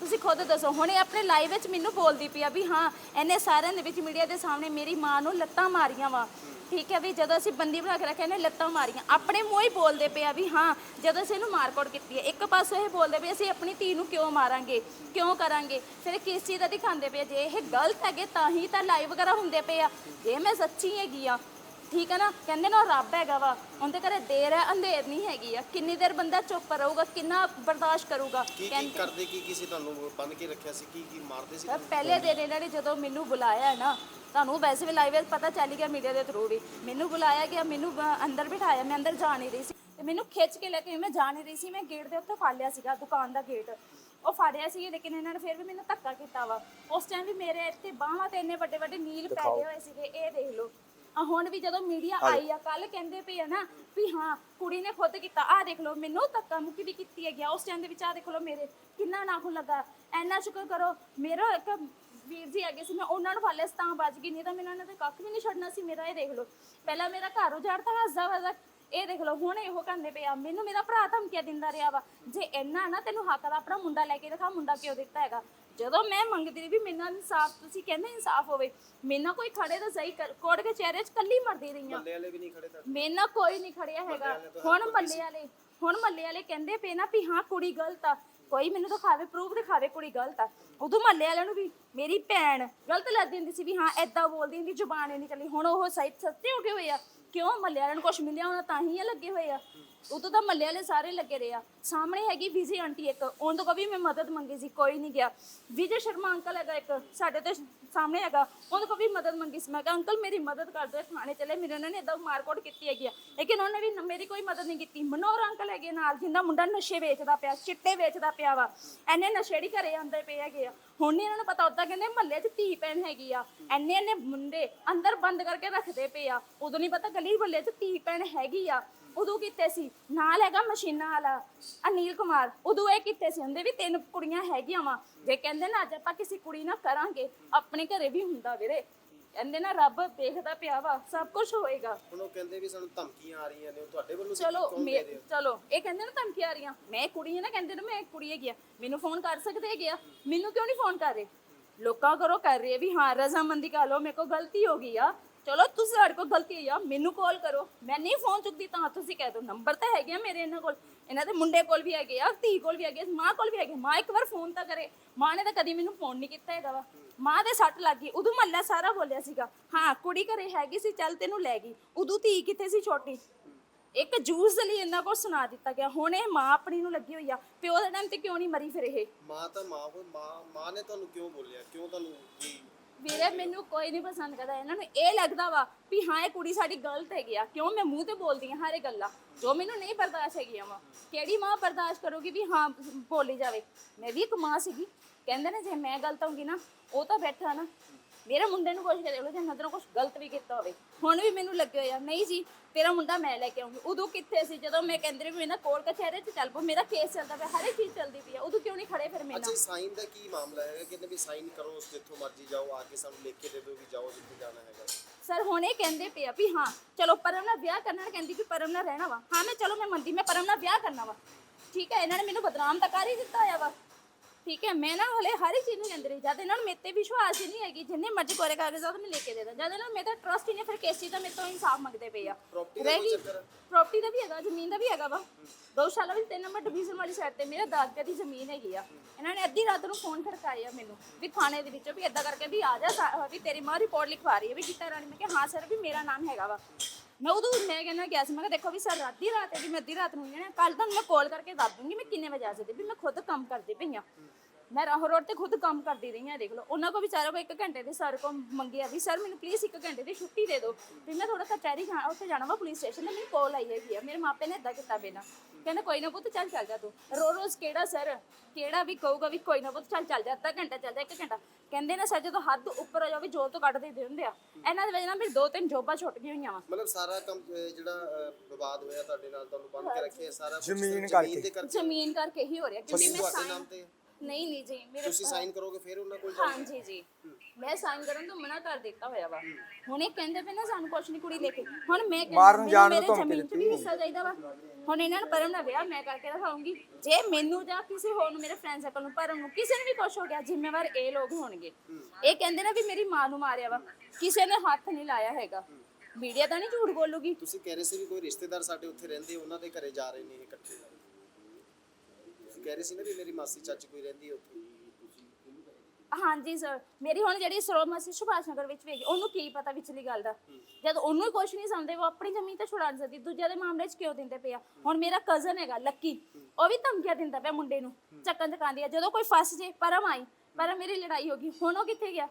ਤੁਸੀਂ ਖੁਦ ਦੱਸੋ ਹੁਣ ਆਪਣੇ ਲਾਈਵ ਵਿੱਚ ਮੈਨੂੰ ਬੋਲਦੀ ਪਈ ਆ ਵੀ ਹਾਂ ਇਹਨੇ ਸਾਰਿਆਂ ਦੇ ਵਿੱਚ ਮੀਡੀਆ ਦੇ ਸਾਹਮਣੇ ਮੇਰੀ ਮਾਂ ਨੂੰ ਲੱਤਾਂ ਮਾਰੀਆਂ ਵਾ। ਠੀਕ ਹੈ ਵੀ ਜਦੋਂ ਅਸੀਂ ਬੰਦੀ ਬਣਾ ਕੇ ਰੱਖਿਆ ਇਹਨੇ ਲੱਤਾਂ ਮਾਰੀਆਂ। ਆਪਣੇ ਮੂੰਹ ਹੀ ਬੋਲਦੇ ਪਏ ਆ ਵੀ ਹਾਂ ਜਦੋਂ ਅਸੀਂ ਇਹਨੂੰ ਮਾਰਕੋਟ ਕੀਤੀ ਹੈ ਇੱਕ ਪਾਸੋਂ ਇਹ ਬੋਲਦੇ ਵੀ ਅਸੀਂ ਆਪਣੀ ਧੀ ਨੂੰ ਕਿਉਂ ਮਾਰਾਂਗੇ? ਕਿਉਂ ਕਰਾਂਗੇ? ਫਿਰ ਕਿਸ ਚੀਜ਼ ਦਾ ਦਿਖਾਉਂਦੇ ਪਏ? ਜੇ ਇਹ ਗਲਤ ਹੈਗੇ ਤਾਂ ਹੀ ਤਾਂ ਲਾਈਵ ਵਗੈਰਾ ਹੁੰਦੇ ਪਏ ਆ। ਜੇ ਮੈਂ ਸੱਚੀ ਹੈਗੀ ਆ ਠੀਕ ਹੈ ਨਾ? ਕਹਿੰਦੇ ਨਾ ਉਹ ਰੱਬ ਹੈਗਾ ਵਾ। ਉਹਦੇ ਘਰੇ ਦੇਰ ਹੈ ਅੰਧੇਰ ਨਹੀਂ ਹੈਗੀ ਆ। ਕਿੰਨੀ ਦੇਰ ਬੰਦਾ ਚੁੱਪ ਰਹੂਗਾ ਕਿੰਨਾ ਬਰਦਾਸ਼ਤ ਕਰੂਗਾ? ਕੀ ਕੀ ਕਰਦੇ ਕੀ ਕੀ ਸੀ ਤੁਹਾਨੂੰ ਬੰਨ ਕੇ ਰੱਖਿਆ ਸੀ? ਕੀ ਕੀ ਮਾਰਦੇ ਸੀ ਸਰ, ਪਹਿਲੇ ਦਿਨ ਇਹਨਾਂ ਨੇ ਜਦੋਂ ਮੈਨੂੰ ਬੁਲਾਇਆ ਹੈ ਨਾ ਤੁਹਾਨੂੰ ਵੈਸੇ ਵੀ ਲਾਈਵ ਪਤਾ ਚੱਲ ਗਿਆ ਮੀਡੀਆ ਦੇ ਥਰੂ ਵੀ। ਮੈਨੂੰ ਬੁਲਾਇਆ ਗਿਆ ਮੈਨੂੰ ਬ- ਅੰਦਰ ਬਿਠਾਇਆ ਮੈਂ ਅੰਦਰ ਜਾ ਨਹੀਂ ਰਹੀ ਸੀ। ਤੇ ਮੈਨੂੰ ਖਿੱਚ ਕੇ ਲੈ ਕੇ ਮੈਂ ਜਾ ਨਹੀਂ ਰਹੀ ਸੀ। ਮੈਂ ਗੇਟ ਦੇ ਉੱਤੇ ਫੜ ਲਿਆ ਸੀਗਾ ਦੁਕਾਨ ਦਾ ਗੇਟ ਉਹ ਫੜਿਆ ਸੀ ਲੇਕਿਨ ਇਹਨਾਂ ਨੇ ਫਿਰ ਵੀ ਮੈਨੂੰ ਧੱਕਾ ਕੀਤਾ ਵਾ। ਉਸ ਟਾਈਮ ਵੀ ਮੇਰੇ ਇੱਥੇ ਬਾਹਾਂ ਤੇ ਇੰਨੇ ਵੱਡੇ ਵੱਡੇ ਨੀਲ ਪੈ ਗਏ ਹੋਏ ਸੀਗੇ ਇਹ ਦੇਖ ਲਓ। ਆ ਹੁਣ ਵੀ ਜਦੋਂ ਮੀਡੀਆ ਆਈ ਆ ਕੱਲ ਕਹਿੰਦੇ ਪਏ ਆ ਨਾ ਵੀ ਹਾਂ ਕੁੜੀ ਨੇ ਖੁਦ ਕੀਤਾ ਆ ਦੇਖ ਲਓ ਮੈਨੂੰ ਧੱਕਾ ਮੁੱਕੀ ਵੀ ਕੀਤੀ ਹੈ ਗਿਆ ਉਸ ਟਾਈਮ ਦੇ ਵਿੱਚ ਆ ਦੇਖ ਲਓ ਮੇਰੇ ਕਿੰਨਾ ਨਾਖੂਨ ਲੱਗਾ। ਐਨਾ ਸ਼ੁਕਰ ਕਰੋ ਮੇਰਾ ਇੱਕ ਵੀਰ ਜੀ ਅੱਗੇ ਸੀ ਮੈਂ ਉਹਨਾਂ ਨੂੰ ਫਾਲੇ ਤਾਂ ਬਚ ਗਈ ਨਹੀਂ ਤਾਂ ਮੈਨੂੰ ਉਹਨਾਂ ਦੇ ਕੱਖ ਵੀ ਨਹੀਂ ਛੱਡਣਾ ਸੀ ਮੇਰਾ ਇਹ ਦੇਖ ਲਓ। ਪਹਿਲਾਂ ਮੇਰਾ ਘਰ ਉਜਾੜਤਾ ਹੱਸਦਾ ਵਸਦਾ ਇਹ ਦੇਖ ਲਓ ਹੁਣ ਇਹੋ ਕਹਿੰਦੇ ਪਿਆ ਮੈਨੂੰ ਮੇਰਾ ਭਰਾ ਧਮਕੀਆਂ ਦਿੰਦਾ ਰਿਹਾ ਵਾ। ਜੇ ਇੰਨਾ ਨਾ ਤੈਨੂੰ ਹੱਕ ਦਾ ਆਪਣਾ ਮੁੰਡਾ ਲੈ ਕੇ ਦਿਖਾ ਮੁੰਡਾ ਕਿਉਂ ਦਿੱਤਾ ਹੈਗਾ? ਜਦੋਂ ਮੈਂ ਮੰਗਦੀ ਰਹੀ ਵੀ ਮੇਰੇ ਨਾਲ ਇਨਸਾਫ ਤੁਸੀਂ ਕਹਿੰਦੇ ਇਨਸਾਫ ਹੋਵੇ ਮੇਰੇ ਨਾਲ ਕੋਈ ਖੜੇ ਤਾਂ ਸਹੀ ਕੋੜ ਕੇ ਚਿਹਰੇ 'ਚ ਕੱਲੀ ਮਰਦੀ ਰਹੀ ਬੰਦੇ ਵਾਲੇ ਵੀ ਨਹੀਂ ਖੜੇ ਤਾਂ ਮੇਰੇ ਨਾਲ ਕੋਈ ਨਹੀਂ ਖੜਿਆ ਹੈਗਾ। ਹੁਣ ਮੱਲੇ ਵਾਲੇ ਹੁਣ ਮੱਲੇ ਵਾਲੇ ਕਹਿੰਦੇ ਪਏ ਨਾ ਵੀ ਹਾਂ ਕੁੜੀ ਗਲਤ ਆ। ਕੋਈ ਮੈਨੂੰ ਦਿਖਾਵੇ ਪ੍ਰੂਫ ਦਿਖਾਵੇ ਕੁੜੀ ਗਲਤ ਆ। ਉਦੋਂ ਮੱਲੇ ਵਾਲਿਆਂ ਨੂੰ ਵੀ ਮੇਰੀ ਭੈਣ ਗਲਤ ਲੱਗਦੀ ਹੁੰਦੀ ਸੀ ਵੀ ਹਾਂ ਐਦਾਂ ਬੋਲਦੀ ਹੁੰਦੀ ਜ਼ੁਬਾਨ ਨਹੀਂ ਨਿਕਲੀ ਹੁਣ ਉਹ ਸਹੀ ਸੱਚੇ ਹੋ ਗਏ ਹੋਏ ਆ। ਕਿਉਂ ਮੱਲੇ ਵਾਲਿਆਂ ਨੂੰ ਕੁਝ ਮਿਲਿਆ ਹੋਣਾ ਤਾਂ ਹੀ ਇਹ ਲੱਗੇ ਹੋਏ ਆ। ਉਦੋਂ ਤਾਂ ਮੱਲੇ ਵਾਲੇ ਸਾਰੇ ਲੱਗੇ ਰਹੇ ਆ। ਸਾਹਮਣੇ ਹੈਗੀ ਵਿਜੇ ਆਂਟੀ ਇੱਕ। ਉਹਨਾਂ ਤੋਂ ਵੀ ਮੈਂ ਮਦਦ ਮੰਗੀ ਸੀ, ਕੋਈ ਨਹੀਂ ਗਿਆ। ਵਿਜੇ ਸ਼ਰਮਾ ਅੰਕਲ ਹੈਗਾ ਇੱਕ, ਸਾਡੇ ਤੇ ਸਾਹਮਣੇ ਹੈਗਾ। ਉਹਨਾਂ ਤੋਂ ਵੀ ਮਦਦ ਮੰਗੀ ਸੀ। ਮੈਂ ਕਿਹਾ, ਅੰਕਲ, ਮੇਰੀ ਮਦਦ ਕਰ ਦਿਓ ਥਾਣੇ ਚਲੇ। ਮੇਰੇ ਉਹਨਾਂ ਨੇ ਇਦਾਂ ਮਾਰਕੋਟ ਕੀਤੀ ਹੈਗੀ ਆ। ਲੇਕਿਨ ਉਹਨਾਂ ਨੇ ਵੀ ਨ- ਕੋਈ ਮਦਦ ਨਹੀਂ ਕੀਤੀ। ਮਨੋਹਰ ਅੰਕਲ ਹੈਗੇ ਨਾਲ, ਜਿੰਦਾ ਮੁੰਡਾ ਨਸ਼ੇ ਵੇਚਦਾ ਪਿਆ, ਚਿੱਟੇ ਵੇਚਦਾ ਪਿਆ ਵਾ। ਐਨੇ ਨਸ਼ੇੜੀ ਘਰੇ ਆਂਦੇ ਪਏ ਹੈਗੇ ਆ। ਹੁਣ ਨਹੀਂ ਇਹਨਾਂ ਨੂੰ ਪਤਾ ਉਦਾਂ ਕਹਿੰਦੇ ਮਹੱਲੇ 'ਚ ਧੀ ਭੈਣ ਹੈਗੀ ਆ। ਐਨੇ ਐਨੇ ਮੁੰਡੇ ਅੰਦਰ ਬੰਦ ਕਰਕੇ ਰੱਖਦੇ ਪਏ ਆ। ਉਦੋਂ ਨਹੀਂ ਪਤਾ ਗਲੀ ਮਹੱਲੇ 'ਚ ਧੀ ਭੈਣ ਹੈਗੀ ਆ। ਉਦੋਂ ਕੀਤੇ ਸੀ? ਨਾਲ ਹੈਗਾ ਮਸ਼ੀਨਾਂ ਵਾਲਾ, ਅਨੀਲ ਕੁਮਾਰ। ਉਦੋਂ ਇਹ ਕੀਤੇ ਸੀ? ਹੁੰਦੇ ਵੀ ਤਿੰਨ ਕੁੜੀਆਂ ਹੈਗੀਆਂ ਵਾ। ਜੇ ਕਹਿੰਦੇ ਨਾ ਅੱਜ ਆਪਾਂ ਕਿਸੇ ਕੁੜੀ ਨਾਲ ਕਰਾਂਗੇ, ਆਪਣੇ ਘਰੇ ਵੀ ਹੁੰਦਾ ਵੀਰੇ। ਕਹਿੰਦੇ ਨਾ ਰੱਬ ਦੇਖਦਾ ਪਿਆ ਵਾ ਸਭ ਕੁਝ ਹੋਏਗਾ। ਹੁਣ ਉਹ ਕਹਿੰਦੇ ਵੀ ਸਾਨੂੰ ਧਮਕੀਆਂ ਆ ਰਹੀਆਂ ਨੇ ਉਹ ਤੁਹਾਡੇ ਵੱਲੋਂ ਚਲੋ ਕੌਣ ਮੇ- ਦੇ ਰਹੇ? ਹੋ? ਚਲੋ ਇਹ ਕਹਿੰਦੇ ਨਾ ਧਮਕੀ ਆ ਰਹੀਆਂ। ਮੈਂ ਕੁੜੀ ਹਾਂ ਨਾ ਕਹਿੰਦੇ ਨਾ ਮੈਂ ਕੁੜੀ ਹੈਗੀ ਆ। ਮੈਨੂੰ ਫੋਨ ਕਰ ਸਕਦੇ ਹੈਗੇ ਆ? ਮੈਨੂੰ ਕਿਉਂ ਨਹੀਂ ਫੋਨ ਕਰ ਰਹੇ? ਲੋਕਾਂ ਕਰੋ ਕਰ ਰਹੇ ਵੀ ਹਾਂ ਰਜ਼ਾਮੰਦੀ ਕਰ ਲਓ ਮੇਰੇ ਕੋਲ ਗਲਤੀ ਹੋ ਗਈ ਆ। ਚਲੋ ਤੁਸੀਂ ਸਾਡੇ ਕੋਲ ਗਲਤੀ ਹੋਈ ਆ, ਮੈਨੂੰ ਕਾਲ ਕਰੋ। ਮੈਂ ਨਹੀਂ ਫੋਨ ਚੁੱਕਦੀ, ਤਾਂ ਤੁਸੀਂ ਕਹਿ ਦਿਓ। ਨੰਬਰ ਤਾਂ ਹੈਗੇ ਆ ਮੇਰੇ ਇਹਨਾਂ ਕੋਲ। ਇਹਨਾਂ ਦੇ ਮੁੰਡੇ ਕੋਲ ਵੀ ਹੈਗੇ ਆ, ਧੀ ਕੋਲ ਵੀ ਹੈਗੇ ਮਾਂ ਕੋਲ ਵੀ ਹੈਗੇ ਮਾਂ ਇੱਕ ਵਾਰ ਫੋਨ ਤਾਂ ਕਰੇ। ਮਾਂ ਨੇ ਤਾਂ ਕਦੀ ਮੈਨੂੰ ਫੋਨ ਨਹੀਂ ਕੀਤਾ ਹੈਗਾ ਵਾ। ਮਾਂ ਦੇ ਸੱਟ ਲੱਗ ਗਈ। ਉਦੋਂ ਮੱਲਾ ਸਾਰਾ ਬੋਲਿਆ ਸੀਗਾ, ਹਾਂ, ਕੁੜੀ ਘਰੇ ਹੈਗੀ ਸੀ, ਚੱਲ ਤੈਨੂੰ ਲੈ ਗਈ। ਉਦੋਂ ਧੀ ਕਿੱਥੇ ਸੀ ਛੋਟੀ? ਇੱਕ ਜੂਸ ਲਈ ਇਹਨਾਂ ਕੋਲ ਸੁਣਾ ਦਿੱਤਾ ਗਿਆ। ਹੁਣ ਇਹ ਮਾਂ ਆਪਣੀ ਨੂੰ ਲੱਗੀ ਹੋਈ ਆ। ਪਿਓ ਦੇ ਟਾਈਮ ਤੇ ਕਿਉਂ ਨਹੀਂ ਮਰੀ ਫਿਰ ਇਹ? ਮਾਂ ਤਾਂ ਮਾਂ ਹੋਈ ਮਾਂ ਮਾਂ ਨੇ ਤੁਹਾਨੂੰ ਕਿਉਂ ਬੋਲਿਆ? ਕਿਉਂ ਤੁਹਾਨੂੰ ਕੀ ਵੀਰੇ, ਮੈਨੂੰ ਕੋਈ ਨਹੀਂ ਪਸੰਦ ਕਰਦਾ। ਇਹਨਾਂ ਨੂੰ ਇਹ ਲੱਗਦਾ ਵਾ ਵੀ ਹਾਂ, ਇਹ ਕੁੜੀ ਸਾਡੀ ਗਲਤ ਹੈਗੀ ਆ। ਕਿਉਂ ਮੈਂ ਮੂੰਹ ਤੇ ਬੋਲਦੀ ਹਾਂ ਹਰ ਇੱਕ ਗੱਲਾਂ? ਜੋ ਮੈਨੂੰ ਨਹੀਂ ਬਰਦਾਸ਼ਤ ਹੈਗੀਆਂ ਵਾ, ਕਿਹੜੀ ਮਾਂ ਬਰਦਾਸ਼ਤ ਕਰੂਗੀ ਵੀ ਹਾਂ, ਬੋਲੀ ਜਾਵੇ? ਮੈਂ ਵੀ ਇੱਕ ਮਾਂ ਸੀਗੀ। ਕਹਿੰਦੇ ਨੇ, ਜੇ ਮੈਂ ਗਲਤ ਹੋਊਂਗੀ ਨਾ, ਉਹ ਤਾਂ ਬੈਠਾ ਨਾ। ਮੇਰੇ ਮੁੰਡੇ ਨੂੰ ਕੁਛ ਕਰੇ ਉਹਦੇ ਨਜ਼ਰੋਂ ਕੁਛ ਗਲਤ ਵੀ ਕੀਤਾ ਹੋਵੇ। ਹੁਣ ਵੀ ਮੈਨੂੰ ਲੱਗੇ ਹੋਇਆ ਨਹੀਂ ਜੀ ਤੇਰਾ ਮੁੰਡਾ ਮੈਂ ਲੈ ਕੇ ਆਉਂਗੀ। ਉਦੋਂ ਕਿੱਥੇ ਸੀ? ਜਦੋਂ ਮੈਂ ਕਹਿੰਦੇ ਵੀ ਨਾ ਕੋਰਟ ਕਚਹਿਰੇ 'ਚ ਚੱਲ ਪੋ ਮੇਰਾ ਕੇਸ ਚੱਲਦਾ ਪਿਆ ਹਰ ਇੱਕ ਚੀਜ਼ ਚੱਲਦੀ ਪਈ ਆ। ਉਦੋਂ ਕਿਉਂ ਨਹੀਂ ਖੜੇ ਫਿਰ ਮੇਰੇ ਅੱਛਾ ਨਾਲ? ਸਾਈਨ ਦਾ ਕੀ ਮਾਮਲਾ ਹੈਗਾ? ਕਹਿੰਦੇ ਵੀ ਸਾਈਨ ਕਰੋ ਉਸ ਜਿੱਥੋਂ ਮਰਜ਼ੀ ਜਾਓ ਆ ਕੇ ਸਾਨੂੰ ਲਿਖ ਕੇ ਦੇ ਦਿਓ ਵੀ ਜਾਓ ਜਿੱਥੇ ਜਾਣਾ ਹੈਗਾ। ਸਰ ਹੁਣ ਇਹ ਕਹਿੰਦੇ ਪਏ ਆ ਵੀ ਹਾਂ ਚਲੋ ਪਰਮ ਨਾਲ ਵਿਆਹ ਕਰਨਾ ਕਹਿੰਦੀ ਕਿ ਪਰਮ ਨਾਲ ਰਹਿਣਾ ਵਾ। ਹਾਂ ਮੈਂ ਚਲੋ ਮੈਂ ਮੰਨਦੀ ਮੈਂ ਪਰਮ ਨਾਲ ਵਿਆਹ ਕਰਨਾ ਵਾ। ਠੀਕ ਹੈ ਇਹਨਾਂ ਨੇ ਮੈਨੂੰ ਬਦਨਾਮ ਤਾਂ ਕਰ ਹੀ ਦਿੱਤਾ ਹੋਇਆ ਵਾ। ਠੀਕ ਹੈ ਮੈਂ ਨਾ ਹਲੇ ਹਰ ਇੱਕ ਚੀਜ਼ ਨੂੰ ਰਹੀ। ਜਦ ਇਹਨਾਂ ਨੂੰ ਮੇਰੇ ਤੇ ਵਿਸ਼ਵਾਸ ਹੀ ਨਹੀਂ ਹੈਗੀ ਜਿੰਨੇ ਮਰਜ਼ੀ ਕੋਰੇ ਕਾਗਜ਼ਾਤ ਮੈਂ ਲੈ ਕੇ ਦੇ ਦਾਂ। ਜਦ ਇਹਨਾਂ ਨੂੰ ਮੇਰੇ ਤੇ ਟਰਸਟ ਹੀ ਨਹੀਂ ਫਿਰ ਕੇਸੀ ਤਾਂ ਮੇਰੇ ਤੋਂ ਇਨਸਾਫ ਮੰਗਦੇ ਪਏ ਆ? Property ਦਾ ਕੋਈ ਚੱਕਰ ਹੈ? ਪ੍ਰਾਪਰਟੀ ਦਾ ਵੀ ਹੈਗਾ ਜ਼ਮੀਨ ਦਾ ਵੀ ਹੈਗਾ ਵਾ। ਗਊਸ਼ਾਲਾ ਵਿੱਚ ਤਿੰਨ ਨੰਬਰ ਡਿਵੀਜ਼ਨ ਵਾਲੀ ਸਾਈਡ ਤੇ ਮੇਰੇ ਦਾਦਕੇ ਦੀ ਜ਼ਮੀਨ ਹੈਗੀ ਆ। ਇਹਨਾਂ ਨੇ ਅੱਧੀ ਰਾਤ ਨੂੰ ਫੋਨ ਖੜਕਾਇਆ ਮੈਨੂੰ ਵੀ ਥਾਣੇ ਦੇ ਵਿੱਚੋਂ ਵੀ ਏਦਾਂ ਕਰਕੇ ਵੀ ਆ ਜਾ ਸਾ- ਵੀ ਤੇਰੀ ਮਾਂ ਰਿਪੋਰਟ ਲਿਖਵਾ ਰਹੀ ਹੈ ਵੀ ਕੀਤਾ ਰਾਣੀ। ਮੈਂ ਕਿਹਾ ਹਾਂ ਸਰ ਵੀ ਮੇਰਾ ਨਾਮ ਹੈਗਾ ਵਾ। ਮੈਂ ਉਦੋਂ ਮੈਂ ਕਹਿੰਦਾ ਗਿਆ ਸੀ, ਮੈਂ ਕਿਹਾ ਦੇਖੋ ਵੀ ਸਰ, ਰਾਤੀ ਰਾਤ ਹੈ ਵੀ ਮੈਂ ਅੱਧੀ ਰਾਤ ਨੂੰ ਜਾਣਾ ਕੱਲ ਤੁਹਾਨੂੰ ਮੈਂ ਕਾਲ ਕਰਕੇ ਦੱਸ ਦੂੰਗੀ ਮੈਂ ਕਿੰਨੇ ਵਜੇ ਆ ਸਕਦੀ, ਵੀ ਮੈਂ ਖੁਦ ਕੰਮ ਕਰਦੀ ਪਈ ਹਾਂ। ਮੈਂ ਰਾਹੋਂ ਰੋਡ ਤੇ ਖੁਦ ਕੰਮ ਕਰਦੀ ਰਹੀ ਹਾਂ ਦੇਖ ਲਓ। ਉਹਨਾਂ ਕੋ ਵਿਚਾਰਾ ਕੋ ਇੱਕ ਘੰਟੇ ਦੇ ਸਰ ਕੋ ਮੰਗਿਆ ਵੀ ਸਰ ਮੈਨੂੰ ਪਲੀਜ਼ ਇੱਕ ਘੰਟੇ ਦੀ ਛੁੱਟੀ ਦੇ ਦਿਓ। ਵੀ ਮੈਂ ਥੋੜਾ ਕਚਹਿਰੀ ਜਾਣਾ ਉੱਥੇ ਜਾਣਾ ਵਾ ਪੁਲਿਸ ਸਟੇਸ਼ਨ ਤੇ ਮੈਨੂੰ ਕਾਲ ਆਈ ਹੈਗੀ ਆ। ਮੇਰੇ ਮਾਪੇ ਨੇ ਇਦਾਂ ਕੀਤਾ ਬਿਨਾ। ਕਹਿੰਦੇ ਕੋਈ ਨਾ ਪੁੱਤ ਚੱਲ ਚੱਲ ਜਾ ਤੂੰ। ਰੋ ਰੋਜ਼ ਕਿਹੜਾ ਸਰ? ਕਿਹੜਾ ਵੀ ਕਹੂਗਾ ਵੀ ਕੋਈ ਨਾ ਪੁੱਤ ਚੱਲ ਚੱਲ ਜਾ ਅੱਧਾ ਘੰਟਾ ਚੱਲ ਜਾ ਇੱਕ ਘੰਟਾ। ਕਹਿੰਦੇ ਨੇ ਸਰ ਜਦੋਂ ਹੱਦ ਉੱਪਰ ਹੋ ਜਾਵੇ ਜੋਬ ਤੋਂ ਕੱਢ ਦੇ ਦਿੰਦੇ ਆ। ਇਹਨਾਂ ਦੀ ਵਜ੍ਹਾ ਨਾਲ ਮੇਰੇ ਦੋ ਤਿੰਨ ਜੋਬਾਂ ਛੁੱਟ ਗਈਆਂ ਹੋਈਆਂ ਵਾ। ਮਤਲਬ ਸਾਰਾ ਕੰਮ ਅਹ, ਜਿਹੜਾ ਅਹ, ਵਿਵਾਦ ਹੋਇਆ ਤੁਹਾਡੇ ਨਾਲ ਤੁਹਾਨੂੰ ਬੰਦ ਕੇ ਰੱਖਿਆ ਸਾਰਾ ਕੁਛ ਜ਼ਮੀਨ ਦੇ ਕਰਕੇ? ਜ਼ਮੀਨ ਕਰਕੇ ਹੀ ਹੋ ਰਿਹਾ। ਕਿਉਂਕਿ ਜ਼ਮੀਨ ਮੈਂ ਤੁਹਾਡੇ ਤੇ? ਹੈ? ਨਹੀਂ ਨਹੀਂ ਜੀ ਮੇਰੇ ਤੁਸੀਂ ਸਾਈਨ ਕਰੋਗੇ ਫਿਰ ਉਹਨਾਂ ਕੋਲ ਜਾਓਗੇ ਹਾਂਜੀ ਜੀ ਮੈਂ ਸਾਈਨ ਕਰਨ ਤੋਂ ਮਨਾ ਕਰ ਦਿੱਤਾ ਹੋਇਆ ਵਾ। ਹੁਣ ਇਹ ਕਹਿੰਦੇ ਪਏ ਨਾ ਸਾਨੂੰ ਕੁਛ ਨਹੀਂ ਕੁੜੀ ਲੈ ਕੇ। ਹੁਣ ਮੈਂ ਕਹਿੰਦੀ ਮਾਰਨ ਮੈਨੂੰ ਜਾਣ ਨੂੰ ਮੇਰੇ ਧਮਕੀ ਜ਼ਮੀਨ 'ਚ ਵੀ ਹਿੱਸਾ ਚਾਹੀਦਾ ਵਾ। ਹੁਣ ਇਹਨਾਂ ਨੂੰ ਪਰਮ ਨਾਲ ਵਿਆਹ ਮੈਂ ਕਰਕੇ ਦਿਖਾਉਂਗੀ। ਜੇ ਮੈਨੂੰ ਜਾਂ ਕਿਸੇ ਹੋਰ ਨੂੰ ਮੇਰੇ ਫਰੈਂਡ ਸਰਕਲ ਨੂੰ ਪਰਮ ਨੂੰ ਕਿਸੇ ਨੂੰ ਵੀ ਕੁਛ ਹੋ ਗਿਆ ਜ਼ਿੰਮੇਵਾਰ ਇਹ ਲੋਕ ਹੋਣਗੇ। ਇਹ ਕਹਿੰਦੇ ਨੇ ਵੀ ਮੇਰੀ ਮਾਂ ਨੂੰ ਮਾਰਿਆ ਵਾ। ਕਿਸੇ ਨੇ ਹੱਥ ਨਹੀਂ ਲਾਇਆ ਹੈਗਾ। ਮੀਡੀਆ ਤਾਂ ਨਹੀਂ ਝੂਠ ਬੋਲੂਗੀ। ਤੁਸੀਂ ਕਹਿ ਰਹੇ ਸੀ ਵੀ ਕੋਈ ਰਿਸ਼ਤੇਦਾਰ ਸਾਡੇ ਉੱਥੇ ਰਹਿੰਦੇ ਉਹਨਾਂ ਦੇ ਘਰੇ ਜਾ ਰਹੇ ਨੇ ਇਹ ਇਕੱਠੇ। ਕਹਿ ਰਹੇ ਸੀ ਨਾ ਵੀ ਮੇਰੀ ਮਾਸੀ ਚਾਚੀ ਕੋਈ ਰਹਿੰਦੀ ਹੈ ਉੱਥੇ? ਹਾਂਜੀ ਸਰ ਮੇਰੀ ਹੁਣ ਜਿਹੜੀ ਸਰੋਮਸੀ ਸੁਭਾਸ਼ ਨਗਰ ਵਿੱਚ ਵੇਗੀ ਉਹਨੂੰ ਕੀ ਪਤਾ ਵਿਚਲੀ ਗੱਲ ਦਾ? ਜਦ ਉਹਨੂੰ ਹੀ ਕੁਝ ਨਹੀਂ ਸਮਝਦੇ ਉਹ ਆਪਣੀ ਜ਼ਮੀਨ ਤੇ ਛੁਡਾ ਨਹੀਂ ਸਕਦੀ ਦੂਜੇ ਦੇ ਮਾਮਲੇ 'ਚ ਕਿਉਂ ਦਿੰਦੇ ਪਿਆ ਹੁਣ ਮੇਰਾ ਕਜ਼ਨ ਹੈਗਾ ਲੱਕੀ ਉਹ ਵੀ ਧਮਕੀਆਂ ਦਿੰਦਾ ਪਿਆ ਮੁੰਡੇ ਨੂੰ ਚੱਕਣ ਚਕਾਉਂਦੀ ਆ ਜਦੋਂ ਕੋਈ ਫਸ ਜੇ ਪਰਮ ਆਈ ਪਰਮ ਮੇਰੀ ਲੜਾਈ ਹੋ ਗਈ ਹੁਣ ਉਹ ਕਿੱਥੇ ਗਿਆ?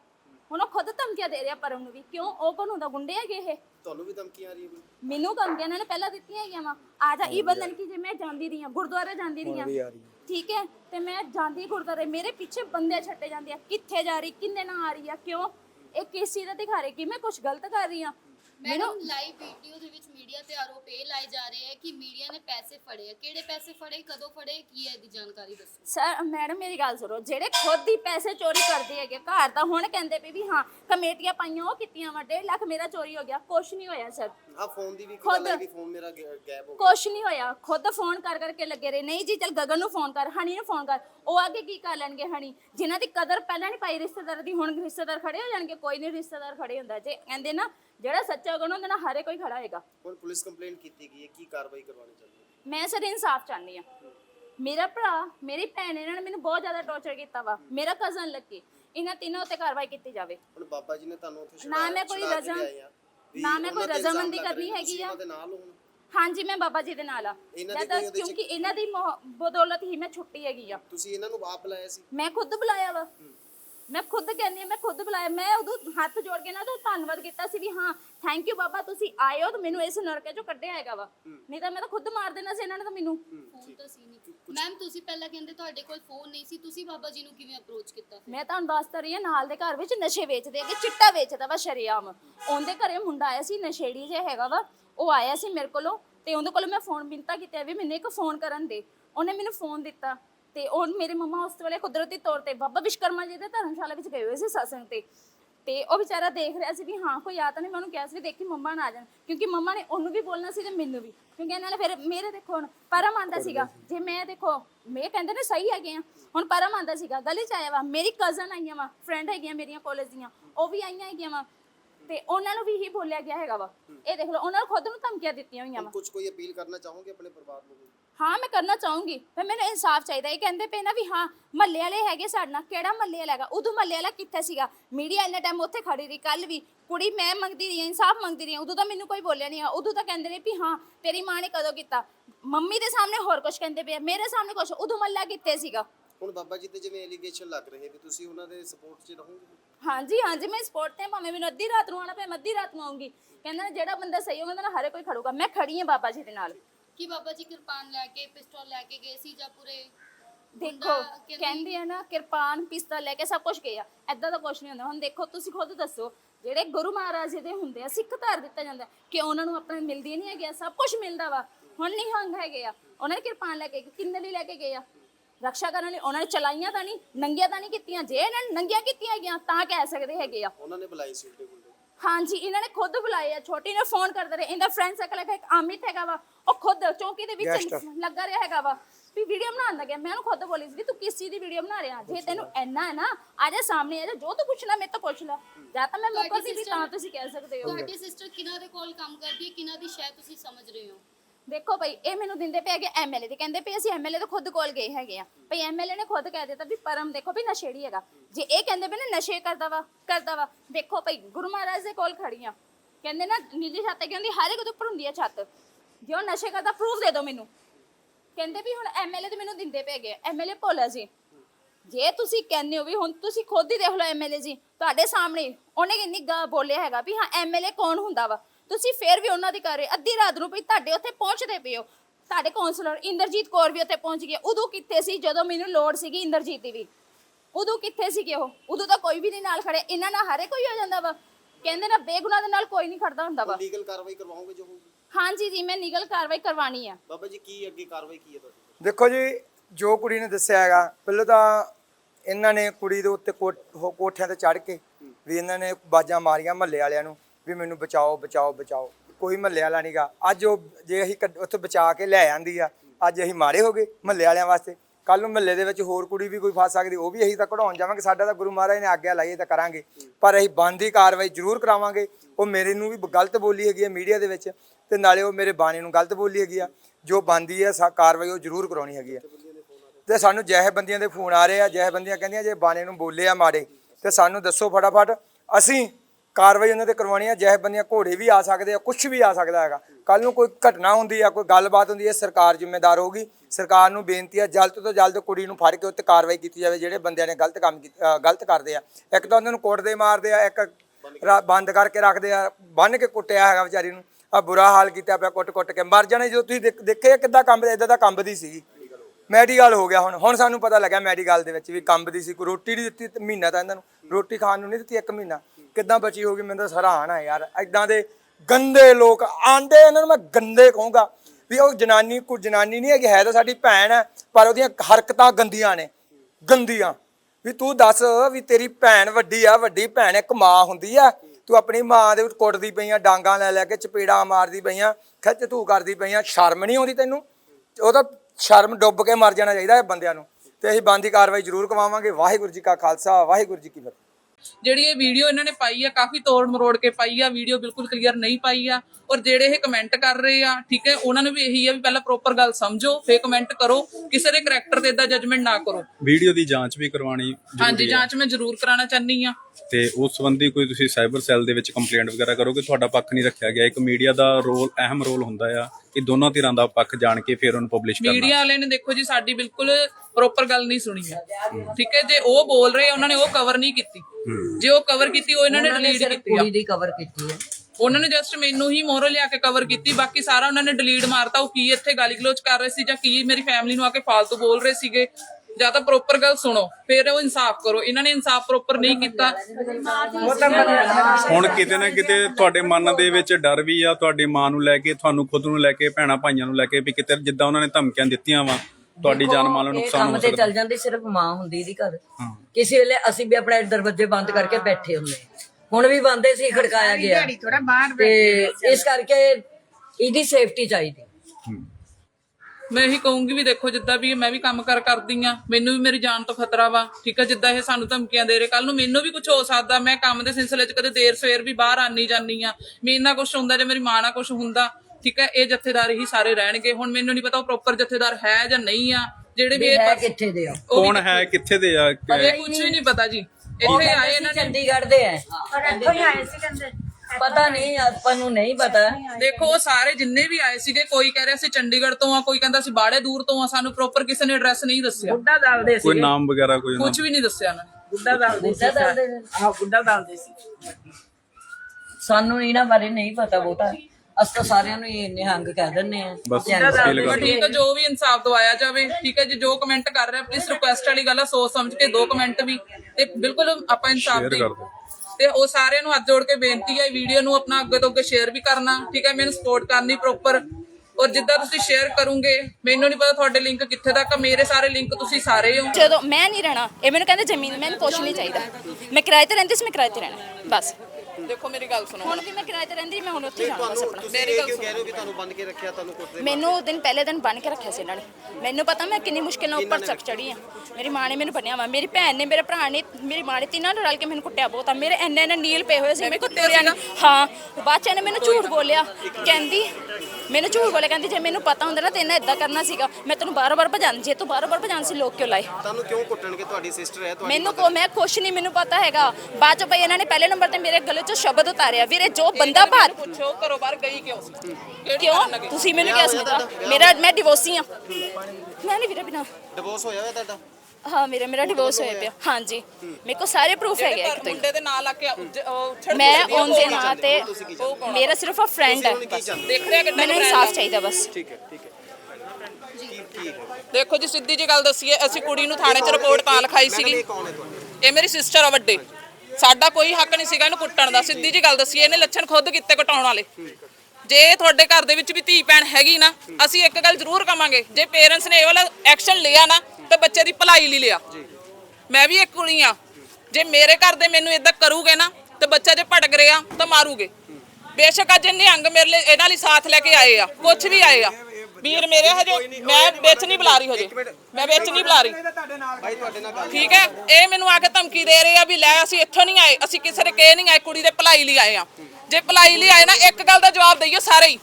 ਹੁਣ ਉਹ ਖੁਦ ਧਮਕੀਆਂ ਦੇ ਰਿਹਾ ਪਰਮ ਨੂੰ ਵੀ। ਕਿਉਂ? ਉਹ ਕੋਣ ਹੁੰਦਾ? ਗੁੰਡੇ ਹੈਗੇ ਇਹ। ਤੁਹਾਨੂੰ ਵੀ ਧਮਕੀਆਂ ਆ ਰਹੀਆਂ ਕੋਈ ਮੈਨੂੰ ਧਮਕੀਆਂ ਇਹਨਾਂ ਨੇ ਪਹਿਲਾਂ ਦਿੱਤੀਆਂ ਹੈਗੀਆਂ ਵਾ। ਆ ਜਾ ਇਹ ਬੰਦਨ ਕੀ ਜੇ ਮੈਂ ਜਾਂਦੀ ਰਹੀ ਹਾਂ ਗੁਰਦੁਆਰੇ ਜਾਂਦੀ ਰਹੀ ਹਾਂ। ਠੀਕ ਹੈ? ਤੇ ਮੈਂ ਜਾਂਦੀ ਗੁਰਦੁਆਰੇ ਮੇਰੇ ਪਿੱਛੇ ਬੰਦੇ ਛੱਡੇ ਜਾਂਦੇ ਆ। ਕਿੱਥੇ ਜਾ ਰਹੀ ਕਿੰਨੇ ਨਾਲ ਆ ਰਹੀ ਆ ਕਿਉਂ? ਇਹ ਕਿਸ ਚੀਜ਼ ਦਾ ਦਿਖਾ ਰਹੇ ਕਿ ਮੈਂ ਕੁਝ ਗਲਤ ਕਰ ਰਹੀ ਆ ਮੈਡਮ ਲਾਈਵ ਵੀਡੀਓ ਦੇ ਵਿੱਚ ਮੀਡੀਆ ਤੇ ਆਰੋਪ ਇਹ ਲਾਏ ਜਾ ਰਹੇ ਹੈ ਕਿ ਮੀਡੀਆ ਨੇ ਪੈਸੇ ਫੜੇ ਆ। ਕਿਹੜੇ ਪੈਸੇ ਫੜੇ ਕਦੋਂ ਫੜੇ ਕੀ ਹੈ ਇਹਦੀ ਜਾਣਕਾਰੀ ਦੱਸੋ। ਸਰ ਮੈਡਮ ਮੇਰੀ ਗੱਲ ਸੁਣੋ ਜਿਹੜੇ ਖੁਦ ਹੀ ਪੈਸੇ ਚੋਰੀ ਕਰਦੇ ਹੈਗੇ ਘਰ ਤਾਂ ਹੁਣ ਕਹਿੰਦੇ ਵੀ ਹਾਂ ਕਮੇਟੀਆਂ ਪਾਈਆਂ ਉਹ ਕੀਤੀਆਂ ਵਾ 1.5 ਲੱਖ ਮੇਰਾ ਚੋਰੀ ਹੋ ਗਿਆ ਕੁਛ ਨਹੀਂ ਹੋਇਆ ਸਰ। ਹਾਂ ਫੋਨ ਦੀ ਵੀ ਖੁਦ- ਗੱਲ ਹੈ ਵੀ ਫੋਨ ਮੇਰਾ ਗੈਪ ਹੋ ਗਿਆ। ਕੁਛ ਨਹੀਂ ਹੋਇਆ ਖੁਦ ਫੋਨ ਕਰ ਕਰਕੇ ਲੱਗੇ ਰਹੇ ਨਹੀਂ ਜੀ ਚਲ ਗਗਨ ਨੂੰ ਫੋਨ ਕਰ ਹਣੀ ਨੂੰ ਫੋਨ ਕਰ ਉਹ ਅੱਗੇ ਕੀ ਕਰ ਲੈਣਗੇ ਹਣੀ ਜਿਨ੍ਹਾਂ ਦੀ ਕਦਰ ਪਹਿਲਾਂ ਨਹੀਂ ਪਾਈ ਰਿਸ਼ਤੇਦਾਰ ਦੀ ਹੁਣ ਰਿਸ਼ਤੇਦਾਰ ਖੜੇ ਹੋ ਜਾਣਗੇ ਕੋਈ ਨਹੀਂ ਰਿਸ਼ਤੇਦਾਰ ਖੜੇ ਹੁੰਦਾ। ਜੇ ਕਹਿੰਦੇ ਨਾ ਜਿਹੜਾ ਸੱਚਾ ਹੁੰਦਾ ਨਾ ਹਰੇ ਕੋਈ ਖੜਾ ਹੋਏਗਾ। ਹੁਣ ਪੁਲਿਸ ਕੰਪਲੇਂਟ ਕੀਤੀ ਗਈ ਹੈ ਕੀ ਕਾਰਵਾਈ ਕਰਵਾਉਣੀ ਚਾਹੀਦੀ ਹੈ? ਮੈਂ ਸਰ ਇਨਸਾਫ ਚਾਹੁੰਦੀ ਆ ਮੇਰਾ ਭਰਾ ਮੇਰੀ ਭੈਣ ਇਹਨਾਂ ਨੇ ਮੈਨੂੰ ਬਹੁਤ ਜ਼ਿਆਦਾ ਟੌਰਚਰ ਕੀਤਾ ਵਾ। ਮੇਰਾ ਕਜ਼ਨ ਲੱਕੀ ਇਹਨਾਂ ਤਿੰਨੋਂ ਉੱਤੇ ਕਾਰਵਾਈ ਕੀਤੀ ਜਾਵੇ। ਹੁਣ ਬਾਬਾ ਜੀ ਨੇ ਤੁਹਾਨੂੰ ਉੱਥੇ ਨਾ ਮੈਂ ਕੋਈ ਛੁਡਾ ਕੇ ਰਜ਼ਾ- ਲਿਆਏ ਆ, ਵੀ ਨਾ ਮੈਂ ਕੋਈ ਉਹਨਾਂ ਤੇ ਰਜ਼ਾਮੰਦੀ ਕਰਨੀ ਹੈਗੀ ਆ। ਉਹਨਾਂ ਦੇ ਨਾਲ ਹੋ ਹੁਣ? ਹਾਂਜੀ ਮੈਂ ਬਾਬਾ ਜੀ ਦੇ ਨਾਲ ਆ। ਇਹਨਾਂ ਦੀ ਜਦ- ਕੋਈ ਉਹਦੇ ਚ- ਕਿਉਂਕਿ ਇਹਨਾਂ ਦੀ ਮੋਹ- ਬਦੌਲਤ ਹੀ ਮੈਂ ਛੁੱਟੀ ਹੈਗੀ ਆ। ਤੁਸੀਂ ਇਹਨਾਂ ਨੂੰ ਆਪ ਬੁਲਾਇਆ ਸੀ? ਮੈਂ ਖੁਦ ਬੁਲਾਇਆ ਵਾ। ਮੈਂ ਖੁਦ ਕਹਿੰਦੀ ਹਾਂ ਮੈਂ ਖੁਦ ਬੁਲਾਇਆ ਮੈਂ ਉਦੋਂ ਹੱਥ ਜੋੜ ਕੇ ਨਾ ਤਾਂ ਧੰਨਵਾਦ ਕੀਤਾ ਸੀ ਵੀ ਹਾਂ ਥੈਂਕ ਯੂ ਬਾਬਾ ਤੁਸੀਂ ਆਏ ਹੋ ਤੇ ਮੈਨੂੰ ਇਸ ਨਰਕੇ ਚੋਂ ਕੱਢਿਆ ਹੈਗਾ ਵਾ। ਨਹੀਂ ਤਾਂ ਮੈਂ ਤਾਂ ਖੁਦ ਮਾਰ ਦੇਣਾ ਸੀ ਇਹਨਾਂ ਨੇ ਤਾਂ ਮੈਨੂੰ। ਫੋਨ ਤਾਂ ਸੀ ਨਹੀਂ। ਮੈਮ ਤੁਸੀਂ ਪਹਿਲਾਂ ਕਹਿੰਦੇ ਤੁਹਾਡੇ ਕੋਲ ਫੋਨ ਨਹੀਂ ਸੀ ਤੁਸੀਂ ਬਾਬਾ ਜੀ ਨੂੰ ਕਿਵੇਂ ਅਪਰੋਚ ਕੀਤਾ? ਮੈਂ ਤੁਹਾਨੂੰ ਦੱਸਦਾ ਰਹੀ ਹਾਂ ਨਾਲ ਦੇ ਘਰ ਵਿੱਚ ਨਸ਼ੇ ਵੇਚਦੇ ਹੈਗੇ ਚਿੱਟਾ ਵੇਚਦਾ ਵਾ ਸ਼ਰੇਆਮ। ਉਹਦੇ ਘਰੇ ਮੁੰਡਾ ਆਇਆ ਸੀ ਨਸ਼ੇੜੀ ਜੇ ਹੈਗਾ ਵਾ ਉਹ ਆਇਆ ਸੀ ਮੇਰੇ ਕੋਲੋਂ ਤੇ ਉਹਦੇ ਕੋਲੋਂ ਮੈਂ ਫੋਨ ਮਿੰਤਾ ਕੀਤਾ ਵੀ ਮੈਨੂੰ ਇੱਕ ਫੋਨ ਕਰਨ ਦੇ। ਉਹਨੇ ਮੈਨੂੰ ਫੋਨ ਦਿੱਤਾ। ਤੇ ਉਹ ਮੇਰੇ ਮੰਮਾ ਉਸ ਵੇਲੇ ਕੁਦਰਤੀ ਤੌਰ ਤੇ ਬਾਬਾ ਵਿਸ਼ਕਰਮਾ ਜੀ ਦੇ ਧਰਮਸ਼ਾਲਾ ਵਿੱਚ ਗਏ ਹੋਏ ਸੀ ਸਤਸੰਗ ਤੇ। ਤੇ ਉਹ ਵਿਚਾਰਾ ਦੇਖ ਰਿਹਾ ਸੀ ਵੀ ਹਾਂ ਕੋਈ ਆ ਤਾਂ ਨਹੀਂ। ਮੈਂ ਉਹਨੂੰ ਕਿਹਾ ਸੀ ਵੀ ਦੇਖੀ ਮੰਮਾ ਨਾ ਆ ਜਾਣ ਕਿਉਂਕਿ ਮੰਮਾ ਨੇ ਉਹਨੂੰ ਵੀ ਬੋਲਣਾ ਸੀ ਤੇ ਮੈਨੂੰ ਵੀ। ਕਿਉਂਕਿ ਇਹਨਾਂ ਨੇ ਫਿਰ ਮੇਰੇ ਦੇਖੋ ਹੁਣ ਪਰਮ ਆਂਦਾ ਸੀਗਾ। ਜੇ ਮੈਂ ਦੇਖੋ ਮੈਂ ਕਹਿੰਦੇ ਨੇ ਸਹੀ ਹੈਗੇ ਆ। ਹੁਣ ਪਰਮ ਆਂਦਾ ਸੀਗਾ ਗਲੀ ਚ ਆਇਆ ਵਾ। ਮੇਰੀ ਕਜ਼ਨ ਆਈਆਂ ਵਾ ਫਰੈਂਡ ਹੈਗੀਆਂ ਮੇਰੀਆਂ ਕਾਲਜ ਦੀਆਂ। ਉਹ ਵੀ ਆਈਆਂ ਹੈਗੀਆਂ ਵਾ। ਤੇ ਉਹਨਾਂ ਨੂੰ ਵੀ ਹੀ ਬੋਲਿਆ ਗਿਆ ਹੈਗਾ ਵਾ। ਇਹ ਦੇਖ ਲਓ ਉਹਨਾਂ ਨੂੰ ਖੁਦ ਨੂੰ ਧਮਕੀਆਂ ਦਿੱਤੀਆਂ ਹੋਈਆਂ ਵਾ। ਕੁਝ ਕੋਈ ਅਪੀਲ ਕਰਨਾ ਚਾਹੋਗੇ ਆਪਣੇ ਪਰਿਵਾਰ ਨੂੰ? ਹਾਂ ਮੈਂ ਕਰਨਾ ਚਾਹੂੰਗੀ। ਫਿਰ ਮੈਨੂੰ ਇਨਸਾਫ ਚਾਹੀਦਾ। ਇਹ ਕਹਿੰਦੇ ਪਏ ਨਾ ਵੀ ਹਾਂ ਮਹੱਲੇ ਵਾਲੇ ਹੈਗੇ ਸਾਡੇ ਨਾਲ। ਕਿਹੜਾ ਮਹੱਲੇ ਵਾਲਾ ਹੈਗਾ? ਉਦੋਂ ਮਹੱਲੇ ਵਾਲਾ ਕਿੱਥੇ ਸੀਗਾ? ਮੀਡੀਆ ਇੰਨਾ ਟਾਈਮ ਉੱਥੇ ਖੜੀ ਰਹੀ। ਕੱਲ ਵੀ ਕੁੜੀ ਮੈਂ ਮੰਗਦੀ ਰਹੀ ਹਾਂ, ਇਨਸਾਫ ਮੰਗਦੀ ਰਹੀ। ਹਾਂ, ਉਦੋਂ ਤਾਂ ਮੈਨੂੰ ਕੋਈ ਬੋਲਿਆ ਨਹੀਂ ਆ। ਉਦੋਂ ਤਾਂ ਕਹਿੰਦੇ ਨੇ ਵੀ ਹਾਂ ਤੇਰੀ ਮਾਂ ਨੇ ਕਦੋਂ ਕੀਤਾ? ਮੰਮੀ ਦੇ ਸਾਹਮਣੇ ਹੋਰ ਕੁਝ ਕਹਿੰਦੇ ਪਏ ਆ, ਮੇਰੇ ਸਾਹਮਣੇ ਕੁਝ ਉਦੋਂ ਮਹੱਲਾ ਕਿੱਥੇ ਸੀਗਾ? ਹੁਣ ਬਾਬਾ ਜੀ ਤੇ ਜਿਵੇਂ ਐਲੀਗੇਸ਼ਨ ਲੱਗ ਰਹੇ ਵੀ ਤੁਸੀਂ ਉਹਨਾਂ ਦੇ ਸਪੋਰਟ 'ਚ ਰਹੋਗੇ? ਹਾਂਜੀ ਹਾਂਜੀ ਮੈਂ ਸਪੋਰਟ ਤੇ ਹਾਂ, ਭਾਵੇਂ ਮੈਨੂੰ ਅੱਧੀ ਰਾਤ ਨੂੰ ਆਉਣਾ ਪਏ ਮੈਂ ਅੱਧੀ ਰਾਤ ਨੂੰ ਆਉਂਗੀ ਕਹਿੰਦਾ ਨਾ ਜਿਹੜਾ ਬੰਦਾ ਸਹੀ ਹੋਊਗਾ ਨਾ ਹਰੇ ਕੋਈ ਖੜੂਗਾ। ਮੈਂ ਖੜੀ ਹਾਂ ਬਾਬਾ ਜੀ ਦੇ ਨਾਲ। ਕਿ ਬਾਬਾ ਜੀ ਕਿਰਪਾਨ ਲੈ ਕੇ ਪਿਸਤੌਲ ਲੈ ਕੇ ਗਏ ਸੀ ਜਾਂ ਪੂਰੇ ਦੇਖੋ ਗੁੰਡਾ ਕਿ ਨਹੀਂ? ਕਹਿੰਦੇ ਆ ਨਾ ਕਿਰਪਾਨ ਪਿਸਤਲ ਲੈ ਕੇ ਸਭ ਕੁਝ ਗਿਆ ਐਦਾਂ ਦਾ ਕੁਝ ਨਹੀਂ ਹੁੰਦਾ। ਹੁਣ ਦੇਖੋ ਤੁਸੀਂ ਖੁਦ ਦੱਸੋ ਜਿਹੜੇ ਗੁਰੂ ਮਹਾਰਾਜ ਜੀ ਦੇ ਹੁੰਦੇ ਆ ਸਿੱਖ ਧਾਰ ਦਿੱਤਾ ਜਾਂਦਾ ਕਿ ਉਹਨਾਂ ਨੂੰ ਆਪਣੇ ਮਿਲਦੀ ਨਹੀਂ ਹੈਗੀ ਸਭ ਕੁਝ ਮਿਲਦਾ ਵਾ। ਹੁਣ ਨਹੀਂ ਹੰਗ ਹੈਗੇ ਆ। ਉਹਨਾਂ ਨੇ ਕਿਰਪਾਨ ਲੈ ਕੇ ਕਿੰਨੇ ਲਈ ਲੈ ਕੇ ਗਏ ਆ? ਰਕਸ਼ਾ ਕਰਨ ਲਈ ਉਹਨਾਂ ਨੇ ਚਲਾਈਆਂ ਤਾਂ ਨਹੀਂ ਨੰਗੀਆਂ ਤਾਂ ਨਹੀਂ ਕੀਤੀਆਂ। ਜੇ ਇਹਨਾਂ ਨੇ ਨੰਗੀਆਂ ਕੀਤੀਆਂ ਹੈਗੀਆਂ ਤਾਂ ਕਹਿ ਸਕਦੇ ਹੈਗੇ ਆ। ਉਹਨਾਂ ਨੇ ਬੁਲਾਈ ਸੀ ਉਹਦੇ ਮੁੰਡੇ ਹਾਂਜੀ ਇਹਨਾਂ ਨੇ ਖੁਦ ਬੁਲਾਏ ਆ ਛੋਟੀ ਨੇ ਫੋਨ ਕਰਦੇ ਰਹੇ। ਇਹਦਾ ਫਰੈਂਡ ਸਰਕਲ ਹੈਗਾ ਇੱਕ ਅਮਿਤ ਹੈਗਾ ਵਾ ਉਹ ਖੁਦ ਚੌਂਕੀ ਦੇ ਵਿੱਚ Guest. ਲੱਗਾ ਰਿਹਾ ਹੈਗਾ ਵਾ ਵੀ ਵੀਡੀਓ ਬਣਾਉਣ ਲੱਗਿਆ। ਮੈਂ ਉਹਨੂੰ ਖੁਦ ਬੋਲੀ ਸੀ ਤੂੰ ਕਿਸ ਚੀਜ਼ ਦੀ ਵੀਡੀਓ ਬਣਾ ਰਿਹਾ? ਜੇ ਤੈਨੂੰ ਇੰਨਾ ਹੈ ਨਾ ਆ ਜਾ ਸਾਹਮਣੇ ਆ ਜਾ ਜੋ ਤੂੰ ਪੁੱਛਣਾ ਮੇਰੇ ਤੋਂ ਪੁੱਛ ਲੈ। ਜਾਂ ਤਾਂ ਮੈਂ ਮੁੱਕਰ ਸੀ ਵੀ ਤਾਂ ਤੁਸੀਂ ਕਹਿ ਸਕਦੇ ਹੋ। ਤੁਹਾਡੀ ਸਿਸਟਰ ਕਿਹਨਾਂ ਦੇ ਕੋਲ ਕੰਮ ਕਰਦੀ ਹੈ ਕਿਹਨਾਂ ਦੀ ਸ਼ਾਇਦ ਤੁਸੀਂ ਸਮਝ ਰਹੇ ਹੋ? ਦੇਖੋ ਭਾਈ ਇਹ ਮੈਨੂੰ ਦਿੰਦੇ ਪਏ ਹੈਗੇ ਐਮਐਲਏ ਦੇ। ਕਹਿੰਦੇ ਪਏ ਅਸੀਂ ਐਮਐਲਏ ਤੋਂ ਖੁਦ ਕੋਲ ਗਏ ਹੈਗੇ ਆ। ਭਾਈ ਐਮਐਲਏ ਨੇ ਖੁਦ ਕਹਿ ਦਿੱਤਾ ਵੀ ਪਰਮ ਦੇਖੋ ਵੀ ਨਸ਼ੇੜੀ ਹੈਗਾ। ਜੇ ਇਹ ਕਹਿੰਦੇ ਪਏ ਨਾ ਨਸ਼ੇ ਕਰਦਾ ਵਾ ਕਰਦਾ ਵਾ, ਦੇਖੋ ਭਾਈ ਗੁਰੂ ਮਹਾਰਾਜ ਦੇ ਕੋਲ ਖੜੀ ਆ। ਕਹਿੰਦੇ ਨਾ, ਨੀਲੀ ਛੱਤ ਹੈਗੀ ਹੁੰਦੀ ਹਰ ਇੱਕ ਦੇ ਉੱਪਰ ਹੁੰਦੀ ਆ ਛੱਤ। ਜੇ ਉਹ ਨਸ਼ੇ ਕਰਦਾ ਪ੍ਰੂਫ ਦੇ ਦਿਓ ਮੈਨੂੰ। ਕਹਿੰਦੇ ਵੀ ਹੁਣ ਐਮਐਲਏ ਤੇ ਮੈਨੂੰ ਦਿੰਦੇ ਪਏ ਹੈਗੇ ਐਮਐਲਏ ਭੋਲਾ ਜੀ। ਜੇ ਤੁਸੀਂ ਕਹਿੰਦੇ ਹੋ ਵੀ ਹੁਣ ਤੁਸੀਂ ਖੁਦ ਹੀ ਦੇਖ ਲਓ ਐਮਐਲਏ ਜੀ, ਤੁਹਾਡੇ ਸਾਹਮਣੇ ਉਹਨੇ ਕਿੰਨੀ ਗਾ ਬੋਲਿਆ ਹੈਗਾ ਵੀ ਹਾਂ ਐਮਐਲਏ ਕੌਣ ਹੁੰਦਾ ਵਾ? ਤੁਸੀਂ ਫੇਰ ਵੀ ਉਹਨਾਂ ਦੇ ਘਰੇ ਅੱਧੀ ਰਾਤ ਨੂੰ ਵੀ ਤੁਹਾਡੇ ਉੱਥੇ ਪਹੁੰਚਦੇ ਪਏ ਹੋ। ਤੁਹਾਡੇ ਕਾਉਂਸਲਰ ਇੰਦਰਜੀਤ ਕੌਰ ਵੀ ਉੱਥੇ ਪਹੁੰਚ ਗਈ ਉਦੋਂ ਕਿੱਥੇ ਸੀ? ਜਦੋਂ ਮੈਨੂੰ ਲੋੜ ਸੀਗੀ ਇੰਦਰਜੀਤ ਦੀ ਵੀ। ਉਦੋਂ ਕਿੱਥੇ ਸੀਗੇ ਉਹ? ਉਦੋਂ ਤਾਂ ਕੋਈ ਵੀ ਨਹੀਂ ਨਾਲ ਖੜੇ ਇਹਨਾਂ ਨਾਲ ਹਰੇ ਕੋਈ ਹੋ ਜਾਂਦਾ ਵਾ? ਕਹਿੰਦੇ ਨਾ ਬੇਗੁਨਾਹ ਦੇ ਨਾਲ ਕੋਈ ਨਹੀਂ ਖੜਦਾ ਹੁੰਦਾ ਵਾ। ਲੀਗਲ ਕਾਰਵਾਈ ਕਰਵਾਓਗੇ ਜੋ ਹੋਊਗੀ? ਹਾਂਜੀ ਜੀ ਮੈਂ ਲੀਗਲ ਕਾਰਵਾਈ ਕਰਵਾਣੀ ਆ। ਬਾਬਾ ਜੀ ਕੀ ਅੱਗੇ ਕਾਰਵਾਈ ਕੀ ਹੈ ਤੁਹਾਡੀ? ਦੇਖੋ ਜੀ ਜੋ ਕੁੜੀ ਨੇ ਦੱਸਿਆ ਹੈਗਾ ਪਹਿਲਾਂ ਤਾਂ ਇਹਨਾਂ ਨੇ ਕੁੜੀ ਦੇ ਉੱਤੇ ਕੋਠਿਆਂ ਤੇ ਚੜ ਕੇ ਵੀ ਇਹਨਾਂ ਨੇ ਬਾਜਾਂ ਮਾਰੀਆਂ ਮਹੱਲੇ ਵਾਲਿਆਂ ਨੂੰ। ਵੀ ਮੈਨੂੰ ਬਚਾਓ ਬਚਾਓ ਬਚਾਓ। ਕੋਈ ਮਹੱਲੇ ਵਾਲਾ ਨਹੀਂਗਾ ਅੱਜ ਉਹ ਜੇ ਅਸੀਂ ਕੱਢ- ਉੱਥੋਂ ਬਚਾ ਕੇ ਲੈ ਆਂਦੀ ਆ, ਅੱਜ ਅਸੀਂ ਮਾਰੇ ਹੋ ਗਏ ਮਹੱਲੇ ਵਾਲਿਆਂ ਵਾਸਤੇ। ਕੱਲ ਨੂੰ ਮਹੱਲੇ ਦੇ ਵਿੱਚ ਹੋਰ ਕੁੜੀ ਵੀ ਕੋਈ ਫਸ ਸਕਦੀ, ਉਹ ਵੀ ਅਸੀਂ ਤਾਂ ਕਢਾਉਣ ਜਾਵਾਂਗੇ। ਸਾਡਾ ਤਾਂ ਗੁਰੂ ਮਹਾਰਾਜ ਨੇ ਆਗਿਆ ਲਾਈ ਹੈ ਤਾਂ ਕਰਾਂਗੇ। ਪਰ ਅਸੀਂ ਬੰਦੀ ਕਾਰਵਾਈ ਜ਼ਰੂਰ ਕਰਾਵਾਂਗੇ। ਉਹ ਮੇਰੇ ਨੂੰ ਵੀ ਗਲਤ ਬੋਲੀ ਹੈਗੀ ਹੈ ਮੀਡੀਆ ਦੇ ਵਿੱਚ ਤੇ ਨਾਲੇ ਉਹ ਮੇਰੇ ਬਾਣੀ ਨੂੰ ਗਲਤ ਬੋਲੀ ਹੈਗੀ ਆ। ਜੋ ਬੰਦੀ ਹੈ ਸਾ, ਕਾਰਵਾਈ ਉਹ ਜ਼ਰੂਰ ਕਰਾਉਣੀ ਹੈਗੀ ਆ। ਤੇ ਸਾਨੂੰ ਜਹਿਬੰਦੀਆਂ ਦੇ ਫੋਨ ਆ ਰਹੇ ਆ। ਜਹਿਬੰਦੀਆਂ ਕਹਿੰਦੀਆਂ ਜੇ ਬਾਣੇ ਨੂੰ ਬੋਲੇ ਆ ਮਾੜੇ, ਤੇ ਸਾਨੂੰ ਦੱਸੋ ਫਟਾਫਟ, ਅਸੀਂ ਕਾਰਵਾਈ ਉਹਨਾਂ ਤੇ ਕਰਵਾਉਣੀ ਹੈ ਜਹਿ ਬੰਦੀਆਂ ਘੋੜੇ ਵੀ ਆ ਸਕਦੇ ਆ ਕੁਝ ਵੀ ਆ ਸਕਦਾ ਹੈਗਾ। ਕੱਲ ਨੂੰ ਕੋਈ ਘਟਨਾ ਹੁੰਦੀ ਆ, ਕੋਈ ਗੱਲਬਾਤ ਹੁੰਦੀ ਹੈ ਸਰਕਾਰ ਜ਼ਿੰਮੇਦਾਰ ਹੋਊਗੀ। ਸਰਕਾਰ ਨੂੰ ਬੇਨਤੀ ਆ, ਜਲਦ ਤੋਂ ਜਲਦ ਕੁੜੀ ਨੂੰ ਫੜ ਕੇ ਉੱਤੇ ਕਾਰਵਾਈ ਕੀਤੀ ਜਾਵੇ, ਜਿਹੜੇ ਬੰਦਿਆਂ ਨੇ ਗਲਤ ਕੰਮ ਕੀਤ- ਗਲਤ ਕਰਦੇ ਆ। ਇੱਕ ਤਾਂ ਉਹਨਾਂ ਨੂੰ ਕੁੱਟਦੇ ਮਾਰਦੇ ਆ, ਇੱਕ ਬੰਦ ਕਰਕੇ ਰੱਖਦੇ ਆ ਬੰਨ ਕੇ ਕੁੱਟਿਆ ਹੈਗਾ ਵਿਚਾਰੀ ਨੂੰ। ਆ ਬੁਰਾ ਹਾਲ ਕੀਤਾ ਪਿਆ ਕੁੱਟ-ਕੁੱਟ ਕੇ, ਮਰ ਜਾਣੇ ਜਦੋਂ ਤੁਸੀਂ ਦੇਖ- ਦੇਖਿਆ ਕਿੱਦਾਂ ਕੰਬ ਇਦਾਂ ਦਾ ਕੰਬਦੀ ਸੀਗੀ। ਮੈਡੀਕਲ ਹੋ ਗਿਆ ਹੁਣ। ਹੁਣ ਸਾਨੂੰ ਪਤਾ ਲੱਗਾ ਮੈਡੀਕਲ ਦੇ ਵਿੱਚ ਵੀ ਕੰਬਦੀ ਸੀ, ਕੋਈ ਰੋਟੀ ਨਹੀਂ ਦਿੱਤੀ ਤੇ ਮਹੀਨਾ ਤਾਂ ਇਹਨਾਂ ਨੂੰ। ਰੋਟੀ ਖਾਣ ਨੂੰ ਨਹੀਂ ਦਿੱਤੀ, ਇੱਕ ਮਹੀਨਾ। ਕਿੱਦਾਂ ਬਚੀ ਹੋਗੀ ਮੈਨੂੰ ਤਾਂ ਹੈਰਾਨ ਆ ਯਾਰ। ਐਦਾਂ ਦੇ ਗੰਦੇ ਲੋਕ ਆਂਦੇ ਇਹਨਾਂ ਨੂੰ ਮੈਂ ਗੰਦੇ ਕਹੂੰਗਾ ਵੀ ਉਹ ਜਨਾਨੀ, ਕੋਈ ਜਨਾਨੀ ਨਹੀਂ ਹੈਗੀ, ਹੈ ਤਾਂ ਸਾਡੀ ਭੈਣ ਹੈ, ਪਰ ਉਹਦੀਆਂ ਹਰਕਤਾਂ ਗੰਦੀਆਂ ਨੇ, ਗੰਦੀਆਂ। ਵੀ ਤੂੰ ਦੱਸ ਵੀ ਤੇਰੀ ਭੈਣ ਵੱਡੀ ਆ, ਵੱਡੀ ਭੈਣ ਇੱਕ ਮਾਂ ਹੁੰਦੀ ਆ। ਤੂੰ ਆਪਣੀ ਮਾਂ ਦੇ ਉੱਤੇ ਕੁੱਟਦੀ ਪਈਆਂ ਡਾਂਗਾਂ ਲੈ ਲੈ ਕੇ ਚਪੇੜਾਂ ਮਾਰਦੀ ਪਈਆਂ ਖਿੱਚ ਤੂੰ ਕਰਦੀ ਪਈਆਂ ਸ਼ਰਮ ਨਹੀਂ ਆਉਂਦੀ ਤੈਨੂੰ? ਉਹਦਾ ਸ਼ਰਮ ਡੁੱਬ ਕੇ ਮਰ ਜਾਣਾ ਚਾਹੀਦਾ ਇਹ ਬੰਦਿਆਂ ਨੂੰ। ਤੇ ਅਸੀਂ ਬੰਦੀ ਕਾਰਵਾਈ ਜ਼ਰੂਰ ਕਵਾਵਾਂਗੇ ਵਾਹਿਗੁਰੂ ਜੀ ਕਾ ਖਾਲਸਾ ਵਾਹਿਗੁਰੂ ਜੀ ਕੀ ਫਤਿਹ। ਜਿਹੜੀ ਇਹ ਵੀਡੀਓ ਇਹਨਾਂ ਨੇ ਪਾਈ ਆ ਕਾਫੀ ਤੋੜ ਮਰੋੜ ਕੇ ਪਾਈ ਆ ਵੀਡੀਓ ਬਿਲਕੁਲ ਕਲੀਅਰ ਨਹੀਂ ਪਾਈ ਆ। ਔਰ ਜਿਹੜੇ ਇਹ ਕਮੈਂਟ ਕਰ ਰਹੇ ਆ ਠੀਕ ਹੈ ਉਹਨਾਂ ਨੂੰ ਵੀ ਇਹੀ ਆ ਵੀ ਪਹਿਲਾਂ ਪ੍ਰੋਪਰ ਗੱਲ ਸਮਝੋ ਫੇਰ ਕਮੈਂਟ ਕਰੋ। ਕਿਸੇ ਦੇ ਕਰੈਕਟਰ ਤੇ ਇਦਾਂ ਜਜਮੈਂਟ ਨਾ ਕਰੋ। ਵੀਡੀਓ ਦੀ ਜਾਂਚ ਵੀ ਕਰਵਾਉਣੀ ਹਾਂਜੀ ਜਾਂਚ ਮੈਂ ਜ਼ਰੂਰ ਕਰਾਉਣਾ ਚਾਹਨੀ ਆ। ਤੇ ਉਸ ਸੰਬੰਧੀ ਕੋਈ ਤੁਸੀਂ ਸਾਈਬਰ ਸੈੱਲ ਦੇ ਵਿੱਚ ਕੰਪਲੇਂਟ ਵਗੈਰਾ ਕਰੋਗੇ ਤੁਹਾਡਾ ਪੱਖ ਨਹੀਂ ਰੱਖਿਆ ਗਿਆ। ਇੱਕ ਮੀਡੀਆ ਦਾ ਰੋਲ ਅਹਿਮ ਰੋਲ ਹੁੰਦਾ ਆ। ਕਿ ਦੋਨੋਂ ਧਿਰਾਂ ਦਾ ਪੱਖ ਜਾਣ ਕੇ ਫਿਰ ਉਹਨੂੰ ਪਬਲਿਸ਼ ਕਰਨਾ। ਮੀਡੀਆ ਵਾਲੇ ਨੇ ਦੇਖੋ ਜੀ ਸਾਡੀ ਬਿਲਕੁਲ ਪ੍ਰੋਪਰ ਗੱਲ ਨਹੀਂ ਸੁਣੀ ਹੈ। ਠੀਕ ਹੈ ਜੇ ਉਹ ਬੋਲ ਰਹੇ ਉਹਨਾਂ ਨੇ ਉਹ ਕਵਰ ਨਹੀਂ ਕੀਤੀ। ਜੇ ਉਹ ਕਵਰ ਕੀਤੀ ਉਹ ਇਹਨਾਂ ਨੇ ਡਿਲੀਟ ਕੀਤੀ ਆ। ਕੁੜੀ ਦੀ ਕਵਰ ਕੀਤੀ ਹੈ। ਉਹਨਾਂ ਨੇ ਜਸਟ ਮੈਨੂੰ ਹੀ ਮੋਹਰ ਲਿਆ ਕੇ ਕਵਰ ਕੀਤੀ ਬਾਕੀ ਸਾਰਾ ਉਹਨਾਂ ਨੇ ਡਿਲੀਟ ਮਾਰਤਾ। ਉਹ ਕੀ ਇੱਥੇ ਗਾਲੀ ਗਲੋਚ ਕਰ ਰਹੇ ਸੀ ਜਾਂ ਕੀ ਮੇਰੀ ਫੈਮਿਲੀ ਨੂੰ ਆ ਕੇ ਫਾਲਤੂ ਬੋਲ ਰਹੇ ਸੀਗੇ? ਜਾਂ ਤਾਂ ਪ੍ਰੋਪਰ ਗੱਲ ਸੁਣੋ ਫਿਰ ਉਹ ਇਨਸਾਫ ਕਰੋ। ਇਹਨਾਂ ਨੇ ਇਨਸਾਫ ਪ੍ਰੋਪਰ ਨਹੀਂ ਕੀਤਾ। ਹੁਣ ਕਿਤੇ ਨਾ ਕਿਤੇ ਤੁਹਾਡੇ ਮਨ ਦੇ ਵਿੱਚ ਡਰ ਵੀ ਆ ਤੁਹਾਡੀ ਮਾਂ ਨੂੰ ਲੈ ਕੇ ਤੁਹਾਨੂੰ ਖੁਦ ਨੂੰ ਲੈ ਕੇ ਭੈਣਾ ਭਾਈਆਂ ਨੂੰ ਲੈ ਕੇ ਵੀ ਕਿਤੇ ਜਿੱਦਾਂ ਉਹਨਾਂ ਨੇ ਧਮਕੀਆਂ ਦਿੱਤੀਆਂ ਵਾ ਤੁਹਾਡੀ ਜਾਨ ਮਾਲ ਨੂੰ ਨੁਕਸਾਨ ਕੰਮ ਹੋ ਤੇ ਸਕਦਾ। ਚੱਲ ਜਾਂਦੀ ਸਿਰਫ ਮਾਂ ਹੁੰਦੀ ਦੀ ਘਰ। ਹਾਂ। ਕਿਸੇ ਵੇਲੇ ਅਸੀਂ ਵੀ ਆਪਣੇ ਦਰਵਾਜ਼ੇ ਬੰਦ ਕਰਕੇ ਬੈਠੇ ਹੁੰਦੇ ਹੁਣ ਵੀ ਬੰਦੇ ਸੀ ਖੜਕਾਇਆ ਗਿਆ। ਤੇ ਇਸ ਕਰਕੇ ਇਹਦੀ ਸੇਫਟੀ ਚਾਹੀਦੀ। ਹੂੰ। ਮੈਂ ਇਹੀ ਕਹੂੰਗੀ ਵੀ ਦੇਖੋ ਜਿੱਦਾਂ ਵੀ ਮੈਂ ਵੀ ਕੰਮ ਕਰ ਕਰਦੀ ਆ ਮੈਨੂੰ ਵੀ ਮੇਰੀ ਜਾਨ ਤੋਂ ਖਤਰਾ ਵਾ ਠੀਕ ਹੈ ਜਿੱਦਾਂ ਇਹ ਸਾਨੂੰ ਧਮਕੀਆਂ ਦੇ ਰਹੇ ਕੱਲ ਨੂੰ ਮੈਨੂੰ ਵੀ ਕੁਝ ਹੋ ਸਕਦਾ ਮੈਂ ਕੰਮ ਦੇ ਸਿਲਸਿਲੇ 'ਚ ਕਦੇ ਦੇਰ ਸਵੇਰ ਵੀ ਬਾਹਰ ਆਨੀ ਜਾਨੀ ਆ ਮੇਰੇ ਨਾਲ ਕੁਝ ਹੁੰਦਾ ਜੇ ਮੇਰੀ ਮਾਂ ਨਾਲ ਕੁਝ ਹੁੰਦਾ ਠੀਕ ਹੈ ਇਹ ਜਥੇਦਾਰ ਹੀ ਸਾਰੇ ਰਹਿਣਗੇ ਹੁਣ ਮੈਨੂੰ ਨਹੀਂ ਪਤਾ ਉਹ ਪ੍ਰੋਪਰ ਜਥੇਦਾਰ ਹੈ ਜਾਂ ਨਹੀਂ ਆ ਜਿਹੜੇ ਵੀ ਵੀ ਇਹ ਹੈ ਪਰਸ- ਕਿੱਥੇ ਦੇ ਆ? ਉਹ ਵੀ ਕੌਣ ਹੈ ਕਿੱਥੇ ਦੇ ਆ? ਇਹ ਕੁਝ ਵੀ ਨਹੀਂ ਪਤਾ ਜੀ। ਇੱਥੇ ਆਏ ਇਹਨਾਂ ਨੇ। ਚੰਡੀਗੜ੍ਹ ਦੇ ਆ। ਪਤਾ ਨਹੀਂ ਆਪਾਂ ਨੂੰ ਨਹੀਂ ਪਤਾ। ਦੇਖੋ ਸਾਰੇ ਜਿੰਨੇ ਵੀ ਆਏ ਸੀਗੇ ਕੋਈ ਕਹਿ ਰਿਹਾ ਸੀ ਚੰਡੀਗੜ੍ਹ ਤੋਂ ਆ ਕੋਈ ਕਹਿੰਦਾ ਸੀ ਬਾੜੇ ਦੂਰ ਤੋਂ ਆ ਸਾਨੂੰ ਪ੍ਰੋਪਰ ਕਿਸੇ ਨੇ ਐਡਰੈਸ ਨਹੀਂ ਦੱਸਿਆ। ਬੁੱਢਾ ਦਲਦੇ ਕੋਈ ਨਾਮ ਵਗੈਰਾ ਕੋਈ ਕੁਝ ਵੀ ਨਹੀਂ ਦੱਸਿਆ ਉਹਨਾਂ ਨੇ। ਬੁੱਢਾ ਦਲਦੇ ਸੀ ਹਾਂ ਬੁੱਢਾ ਦਲਦੇ ਸੀ। ਸਾਨੂੰ ਇਹਨਾਂ ਬਾਰੇ ਨਹੀਂ ਪਤਾ ਬਹੁਤਾ। ਅਸੀਂ ਤਾਂ ਸਾਰਿਆਂ ਨੂੰ ਹੀ ਨਿਹੰਗ ਕਹਿ ਦਿੰਨੇ ਆ। ਬਸ ਠੀਕ ਹੈ ਜੋ ਵੀ ਇਨਸਾਫ ਦਵਾਇਆ ਜਾਵੇ ਠੀਕ ਹੈ ਜੀ ਜੋ ਕਮੈਂਟ ਕਰ ਰਿਹਾ ਪਲੀਜ਼ ਰਿਕੁਐਸਟ ਵਾਲੀ ਗੱਲ ਆ ਸੋਚ ਸਮਝ ਕੇ ਦੋ ਕਮੈਂਟ ਵੀ। ਤੇ ਬਿਲਕੁਲ ਆਪਾਂ ਇਨਸਾਫ ਦੀ ਕਰ ਦਿਓ। ਤੇ ਉਹ ਸਾਰਿਆਂ ਨੂੰ ਹੱਥ ਜੋੜ ਕੇ ਬੇਨਤੀ ਹੈ, ਵੀਡੀਓ ਨੂੰ ਆਪਣਾ ਅੱਗੇ ਤੋਂ ਅੱਗੇ ਸ਼ੇਅਰ ਵੀ ਕਰਨਾ, ਠੀਕ ਹੈ? ਮੈਨੂੰ ਸਪੋਰਟ ਕਰਨੀ ਪ੍ਰੋਪਰ ਔਰ ਜਿੱਦਾਂ ਤੁਸੀਂ ਸ਼ੇਅਰ ਕਰੋਗੇ, ਮੈਨੂੰ ਨਹੀਂ ਪਤਾ ਤੁਹਾਡੇ ਲਿੰਕ ਕਿੱਥੇ ਤੱਕ ਆ, ਮੇਰੇ ਸਾਰੇ ਲਿੰਕ ਤੁਸੀਂ ਸਾਰੇ ਹੋ। ਜਦੋਂ ਮੈਂ ਨਹੀਂ ਰਹਿਣਾ, ਇਹ ਮੈਨੂੰ ਕਹਿੰਦੇ ਜ਼ਮੀਨ ਮੈਨੂੰ ਕੁਛ ਨਹੀਂ ਚਾਹੀਦਾ। ਮੈਂ ਕਿਰਾਏ ਤੇ ਰਹਿੰਦੀ ਸੀ, ਮੈਂ ਕਿਰਾਏ ਤੇ ਰਹਿਣਾ। ਬਸ। ਦੇਖੋ ਮੇਰੀ ਗੱਲ ਸੁਣੋ। ਹੁਣ ਵੀ ਮੈਂ ਕਿਰਾਏ ਤੇ ਰਹਿੰਦੀ ਮੈਂ ਹੁਣ ਉੱਥੇ ਜਾਣਾ ਤੁਹਾਨੂੰ ਤੁਸੀਂ ਇਹ ਕਿਉਂ ਕਹਿ ਰਹੇ ਹੋ ਵੀ ਤੁਹਾਨੂੰ ਬੰਦ ਕੇ ਰੱਖਿਆ ਤੁਹਾਨੂੰ ਕੁੱਟਦੇ ਮੈਨੂੰ ਉਹ ਦਿਨ ਪਹਿਲੇ ਦਿਨ ਬੰਨ ਕੇ ਰੱਖਿਆ ਸੀ ਇਹਨਾਂ ਨੇ। ਮੈਨੂੰ ਪਤਾ ਮੈਂ ਕਿੰਨੀ ਮੁਸ਼ਕਿਲ ਨਾਲ ਉੱਪਰ ਚੱਕ ਚੜੀ ਆ ਮੇਰੀ ਮਾਂ ਨੇ ਮੈਨੂੰ ਬੰਨਿਆ ਵਾ। ਮੇਰੀ ਭੈਣ ਨੇ ਮੇਰੇ ਭਰਾ ਨੇ ਮੇਰੀ ਮਾਂ ਨੇ ਤਿੰਨਾਂ ਨੇ ਰਲ ਕੇ ਮੈਨੂੰ ਕੁੱਟਿਆ ਬਹੁਤ ਆ। ਮੇਰੇ ਇੰਨੇ ਇੰਨੇ ਨੀਲ ਪਏ ਹੋਏ ਸੀ ਮੇਰੇ ਕੋਲ ਤੁਰਿਆ ਨਹੀਂ ਹਾਂ ਬਾਅਦ ਚ ਇਹਨੇ ਮੈਨੂੰ ਝੂਠ ਬੋਲਿਆ। ਕਹਿੰਦੀ ਮੈਨੂੰ ਝੂਠ ਬੋਲਿਆ ਕਹਿੰਦੀ ਜੇ ਮੈਨੂੰ ਪਤਾ ਹੁੰਦਾ ਨਾ ਤੇ ਇਹਨੇ ਇਦਾਂ ਕਰਨਾ ਸੀਗਾ। ਮੈਂ ਤੈਨੂੰ ਬਾਰ-ਬਾਰ ਭਜਾਨ ਜੇ ਤੂੰ ਬਾਰ-ਬਾਰ ਭਜਾਨ ਸੀ ਲੋਕ ਕਿਉਂ ਲਾਏ? ਤੁਹਾਨੂੰ ਕਿਉਂ ਕੁੱਟਣਗੇ? ਤੁਹਾਡੀ ਸਿਸਟਰ ਹੈ ਤੁਹਾਡੀ ਮੈਨੂੰ ਕੋ ਮੈਂ ਖੁਸ਼ ਨਹੀਂ ਮੈਨੂੰ ਪਤਾ ਹੈਗਾ। ਬਾਅਦ ਚ ਭਈ ਇਹਨਾਂ ਨੇ ਪਹਿਲੇ ਨੰਬਰ ਤੇ ਮੇਰੇ ਗਲੇ ਚੋਂ ਸ਼ਬਦ ਉਤਾਰਿਆ। ਵੀਰੇ ਜੋ ਬੰਦਾ ਬਾਹਰ ਪੁੱਛੋ ਘਰੋਂ ਬਾਹਰ ਗਈ ਕਿਉਂ ਸੀ? ਕਿਉਂ? ਤੁਸੀਂ ਮੈਨੂੰ ਕਿਹਾ ਸਮਝਦਾ ਮੇਰਾ ਮੈਂ ਡਿਵੋਰਸੀ ਆ ਮੈਂ ਨਹੀਂ ਵੀਰੇ ਬਿਨਾ ਡਿਵੋਰਸ ਹੋਇਆ ਹੋਇਆ ਤੁਹਾਡਾ? ਹਾਂ ਮੇਰਾ ਮੇਰਾ ਡਿਵੋਰਸ ਹੋਇਆ ਪਿਆ। ਹਾਂਜੀ। ਮੇਰੇ ਕੋਲ ਸਾਰੇ ਪ੍ਰੂਫ ਹੈਗੇ ਆ ਜਿਹੜੇ ਕਿਤੇ ਮੁੰਡੇ ਦੇ ਨਾਲ ਆ ਕੇ ਉੱਜ- ਉਹ ਛੱਡ ਮੈਂ ਦਿੰਦੀ ਆ, ਉਹਦੇ ਉਹ ਨਾਂ ਤੇ ਮੇਰਾ ਸਿਰਫ ਆ। ਫਰੈਂਡ ਹੈ ਬਸ ਦੇਖ ਰਿਹਾ ਕਿੱਦਾਂ ਮੈਨੂੰ ਇਨਸਾਫ ਆ। ਚਾਹੀਦਾ ਬਸ। ਠੀਕ ਹੈ ਠੀਕ ਹੈ। ਦੇਖੋ ਜੀ ਸਿੱਧੀ ਜੀ ਗੱਲ ਦੱਸੀਏ ਅਸੀਂ ਕੁੜੀ ਨੂੰ ਥਾਣੇ 'ਚ ਰਿਪੋਰਟ ਤਾਂ ਲਿਖਾਈ ਸੀਗੀ। ਇਹ ਕੌਣ ਹੈ ਤੁਹਾਡੇ? ਇਹ ਮੇਰੀ ਸਿਸਟਰ ਆ ਵੱਡੇ। ਸਾਡਾ ਕੋਈ ਹੱਕ ਨਹੀਂ ਸੀਗਾ ਇਹਨੂੰ ਕੁੱਟਣ ਦਾ। ਸਿੱਧੀ ਜੀ ਗੱਲ ਦੱਸੀਏ ਇਹਨੇ ਲੱਛਣ ਖੁਦ ਕੀਤੇ ਘਟਾਉਣ ਵਾਲੇ। ਜੇ ਤੁਹਾਡੇ ਘਰ ਦੇ ਵਿੱਚ ਵੀ ਧੀ ਭੈਣ ਹੈਗੀ ਨਾ ਅਸੀਂ ਇੱਕ ਗੱਲ ਜ਼ਰੂਰ ਕਵਾਂਗੇ। ਜੇ ਪੇਰੈਂਟਸ ਨੇ ਇਹ ਵਾਲਾ ਐਕਸ਼ਨ ਲਿਆ ਨਾ ਤਾਂ ਬੱਚੇ ਦੀ ਭਲਾਈ ਲਈ ਲਿਆ। ਮੈਂ ਵੀ ਇੱਕ ਕੁੜੀ ਆ ਜੇ ਮੇਰੇ ਘਰ ਦੇ ਮੈਨੂੰ ਇਦਾਂ ਕਰੂਗੇ ਨਾ ਤੇ ਬੱਚਾ ਜੇ ਭਟਕ ਰਿਹਾ ਤਾਂ ਮਾਰੂਗੇ। ਬੇਸ਼ੱਕ ਅੱਜ ਇਹਨੇ ਅੰਗ ਮੇਰੇ ਲਈ ਇਹਨਾਂ ਲਈ ਸਾਥ ਲੈ ਕੇ ਆਏ ਆ ਕੁਝ ਵੀ ਆਏ ਆ। ਵੀਰ ਮੇਰੇ ਹਜੇ ਮੈਂ ਵਿੱਚ ਨਹੀਂ ਬੁਲਾ ਰਹੀ ਹਜੇ। ਮੈਂ ਵਿੱਚ ਨਹੀਂ ਬੁਲਾ ਰਹੀ। ਠੀਕ ਹੈ? ਇਹ ਮੈਨੂੰ ਆ ਕੇ ਧਮਕੀ ਦੇ ਰਹੇ ਆ ਵੀ ਲੈ ਅਸੀਂ ਇੱਥੋਂ ਨਹੀਂ ਆਏ ਅਸੀਂ ਕਿਸੇ ਦੇ ਕੇ ਨਹੀਂ ਆਏ ਕੁੜੀ ਦੇ ਭਲਾਈ ਲਈ ਆਏ ਆ। ਜੇ ਭਲਾਈ ਲਈ ਆਏ ਨਾ ਇੱਕ ਗੱਲ ਦਾ ਜਵਾਬ ਦਈਓ ਸਾਰੇ ਹੀ।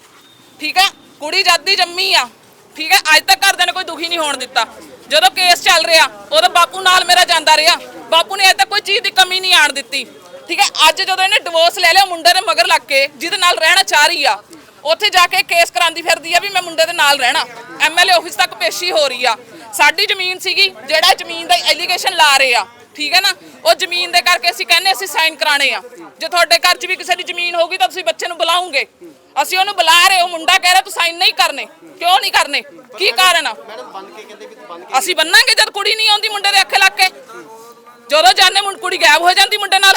ਠੀਕ ਹੈ? ਕੁੜੀ ਜਦ ਦੀ ਜੰਮੀ ਆ ਠੀਕ ਹੈ? ਅੱਜ ਤੱਕ ਘਰਦਿਆਂ ਨੇ ਕੋਈ ਦੁਖੀ ਨਹੀਂ ਹੋਣ ਦਿੱਤਾ। ਜਦੋਂ ਕੇਸ ਚੱਲ ਰਿਹਾ, ਉਦੋਂ ਬਾਪੂ ਨਾਲ ਮੇਰਾ ਜਾਂਦਾ ਰਿਹਾ। ਬਾਪੂ ਨੇ ਅੱਜ ਤੱਕ ਕੋਈ ਚੀਜ਼ ਦੀ ਕਮੀ ਨਹੀਂ ਆਣ ਦਿੱਤੀ। ਠੀਕ ਹੈ, ਅੱਜ ਜਦੋਂ ਇਹਨੇ ਡਿਵੋਰਸ ਲੈ ਲਿਆ ਮੁੰਡੇ ਦੇ ਮਗਰ ਲੱਗ ਕੇ, ਜਿਹਦੇ ਨਾਲ ਰਹਿਣਾ ਚਾਹ ਰਹੀ ਆ, ਉੱਥੇ ਜਾ ਕੇ ਕੇਸ ਕਰਾਂਦੀ ਫਿਰਦੀ ਆ ਵੀ ਮੈਂ ਮੁੰਡੇ ਦੇ ਨਾਲ ਰਹਿਣਾ। ਐਮਐਲਏ ਆਫਿਸ ਤੱਕ ਪੇਸ਼ੀ ਹੋ ਰਹੀ ਆ। ਸਾਡੀ ਜ਼ਮੀਨ ਸੀਗੀ, ਜਿਹੜਾ ਜ਼ਮੀਨ ਦਾ ਐਲੀਗੇਸ਼ਨ ਲਾ ਰਹੇ ਆ। ਠੀਕ ਹੈ ਨਾ, ਉਹ ਜ਼ਮੀਨ ਦੇ ਕਰਕੇ ਅਸੀਂ ਕਹਿੰਦੇ ਅਸੀਂ ਸਾਈਨ ਕਰਾਣੇ ਆ। ਜੇ ਤੁਹਾਡੇ ਘਰ 'ਚ ਵੀ ਕਿਸੇ ਦੀ ਜ਼ਮੀਨ ਹੋਊਗੀ ਤਾਂ ਤੁਸੀਂ ਬੱਚੇ ਨੂੰ ਬੁਲਾਉਂਗੇ ਅਸੀਂ ਉਹਨੂੰ ਬੁਲਾ ਰਹੇ, ਉਹ ਮੁੰਡਾ ਕਹਿ ਰਿਹਾ, ਤੂੰ ਸਾਈਨ ਨਹੀਂ ਕਰਨੇ। ਕਿਉਂ ਨਹੀਂ ਕਰਨੇ? ਕੀ ਕਾਰਨ ਆ? ਮੈਡਮ ਬੰਦ ਕੇ ਕਹਿੰਦੇ ਵੀ ਬੰਦ ਕੇ ਅਸੀਂ ਬੰਨਾਂਗੇ ਜਦ ਕੁੜੀ ਨਹੀਂ ਆਉਂਦੀ ਮੁੰਡੇ ਦੇ ਅੱਖੇ ਲੱਗ ਕੇ। ਜਦੋਂ ਜਾਣੇ ਮੁੰਡ ਕੁੜੀ ਗਾਇਬ ਹੋ ਜਾਂਦੀ ਮੁੰਡੇ ਨਾਲ।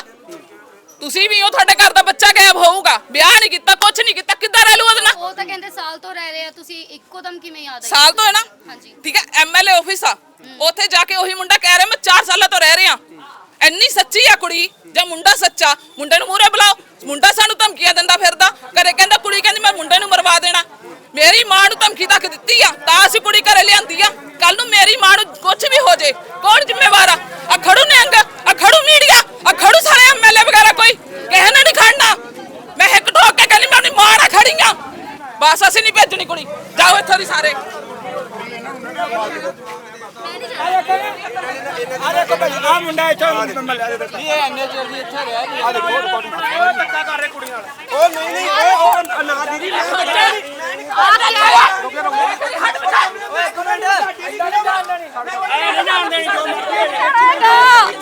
ਤੁਸੀਂ ਵੀ ਉਹ ਤੁਹਾਡੇ ਘਰ ਦਾ ਬੱਚਾ ਗਾਇਬ ਹੋਊਗਾ। ਵਿਆਹ ਨਹੀਂ ਕੀਤਾ ਕੁਝ ਨਹੀਂ ਕੀਤਾ ਕਿੱਦਾਂ ਰਹਿ ਲੂ ਉਹਦੇ ਨਾਲ? ਉਹ ਤਾਂ ਕਹਿੰਦੇ ਸਾਲ ਤੋਂ ਰਹਿ ਰਹੇ ਆ ਤੁਸੀਂ ਇੱਕੋ ਦਮ ਕਿਵੇਂ ਯਾਦ ਆਈ? ਸਾਲ ਤੋਂ ਹੈ ਨਾ? ਹਾਂਜੀ। ਠੀਕ ਹੈ ਐਮਐਲਏ ਆਫਿਸ ਆ। ਉੱਥੇ ਜਾ ਕੇ ਉਹੀ ਮੁੰਡਾ ਕਹਿ ਰਿਹਾ ਮੈਂ 4 ਸਾਲਾਂ ਤੋਂ ਰਹਿ ਰਿਹਾ। ਇੰਨੀ ਸੱਚੀ ਆ ਕੁੜੀ ਜਾਂ ਮੁੰਡਾ ਸੱਚਾ? ਮੁੰਡੇ ਨੂੰ ਮੂਹਰੇ ਬੁਲਾਓ। ਮੁੰਡਾ ਸਾਨੂੰ ਧਮਕੀਆਂ ਦਿੰਦਾ ਫਿਰਦਾ। ਕਰੇ ਕਹਿੰਦਾ ਕੁੜੀ ਕਹਿੰਦੀ ਮੈਂ ਮੁੰਡੇ ਨੂੰ ਮਰਵਾ ਦੇਣਾ। ਮੇਰੀ ਮਾਂ ਨੂੰ ਧਮਕੀ ਤੱਕ ਦਿੱਤੀ ਆ, ਤਾਂ ਅਸੀਂ ਕੁੜੀ ਘਰੇ ਲਿਆਂਦੀ ਆ। ਕੱਲ ਨੂੰ ਮੇਰੀ ਮਾਂ ਨੂੰ ਕੁਝ ਵੀ ਹੋ ਜੇ, ਕੌਣ ਜ਼ਿੰਮੇਵਾਰ ਆ? ਆ ਖੜੂ ਨਿਹੰਗ ਆ ਖੜੂ ਮੀਡੀਆ, ਆ ਖੜੂ ਸਾਰੇ ਐਮਐਲਏ ਵਗੈਰਾ ਕੋਈ, ਕਿਸੇ ਨੇ ਨਹੀਂ ਖੜਨਾ। ਮੈਂ ਇੱਕ ਠੋਕ ਕੇ ਕਹਿੰਦੀ, ਮੈਂ ਆਪਣੀ ਮਾਂ ਨਾਲ ਖੜੀ ਆ। ਬਸ ਅਸੀਂ ਨਹੀਂ ਭੇਜਣੀ ਕੁੜੀ। ਜਾਓ ਇੱਥੋਂ ਦੀ ਸਾਰੇ। ਇਹਨਾਂ ਦੇਖੋ ਭਾਈ ਆ ਮੁੰਡਾ ਇੱਥੇ ਇਹ ਐਨੇ ਚਿਰ ਦੀ ਇੱਥੇ ਰਿਹਾ ਜੀ ਆ। ਦੇਖੋ ਉਹ ਧੱਕਾ ਕਰ ਰਹੇ ਕੁੜੀਆਂ ਨਾਲ ਉਹ ਨਹੀਂ ਨਹੀਂ ਉਹ ਉਹ ਨਾ ਦੀਦੀ ਮੈਂ ਆ ਲੈ ਲੈ ਰੁਕੇ ਰੁਕੇ ਹਟ ਬਚਾ ਓਏ ਇੱਕ ਮਿੰਟ ਨਹੀਂ ਜਾਣ ਦੇਣੀ ਜੋ ਮਰਜ਼ੀ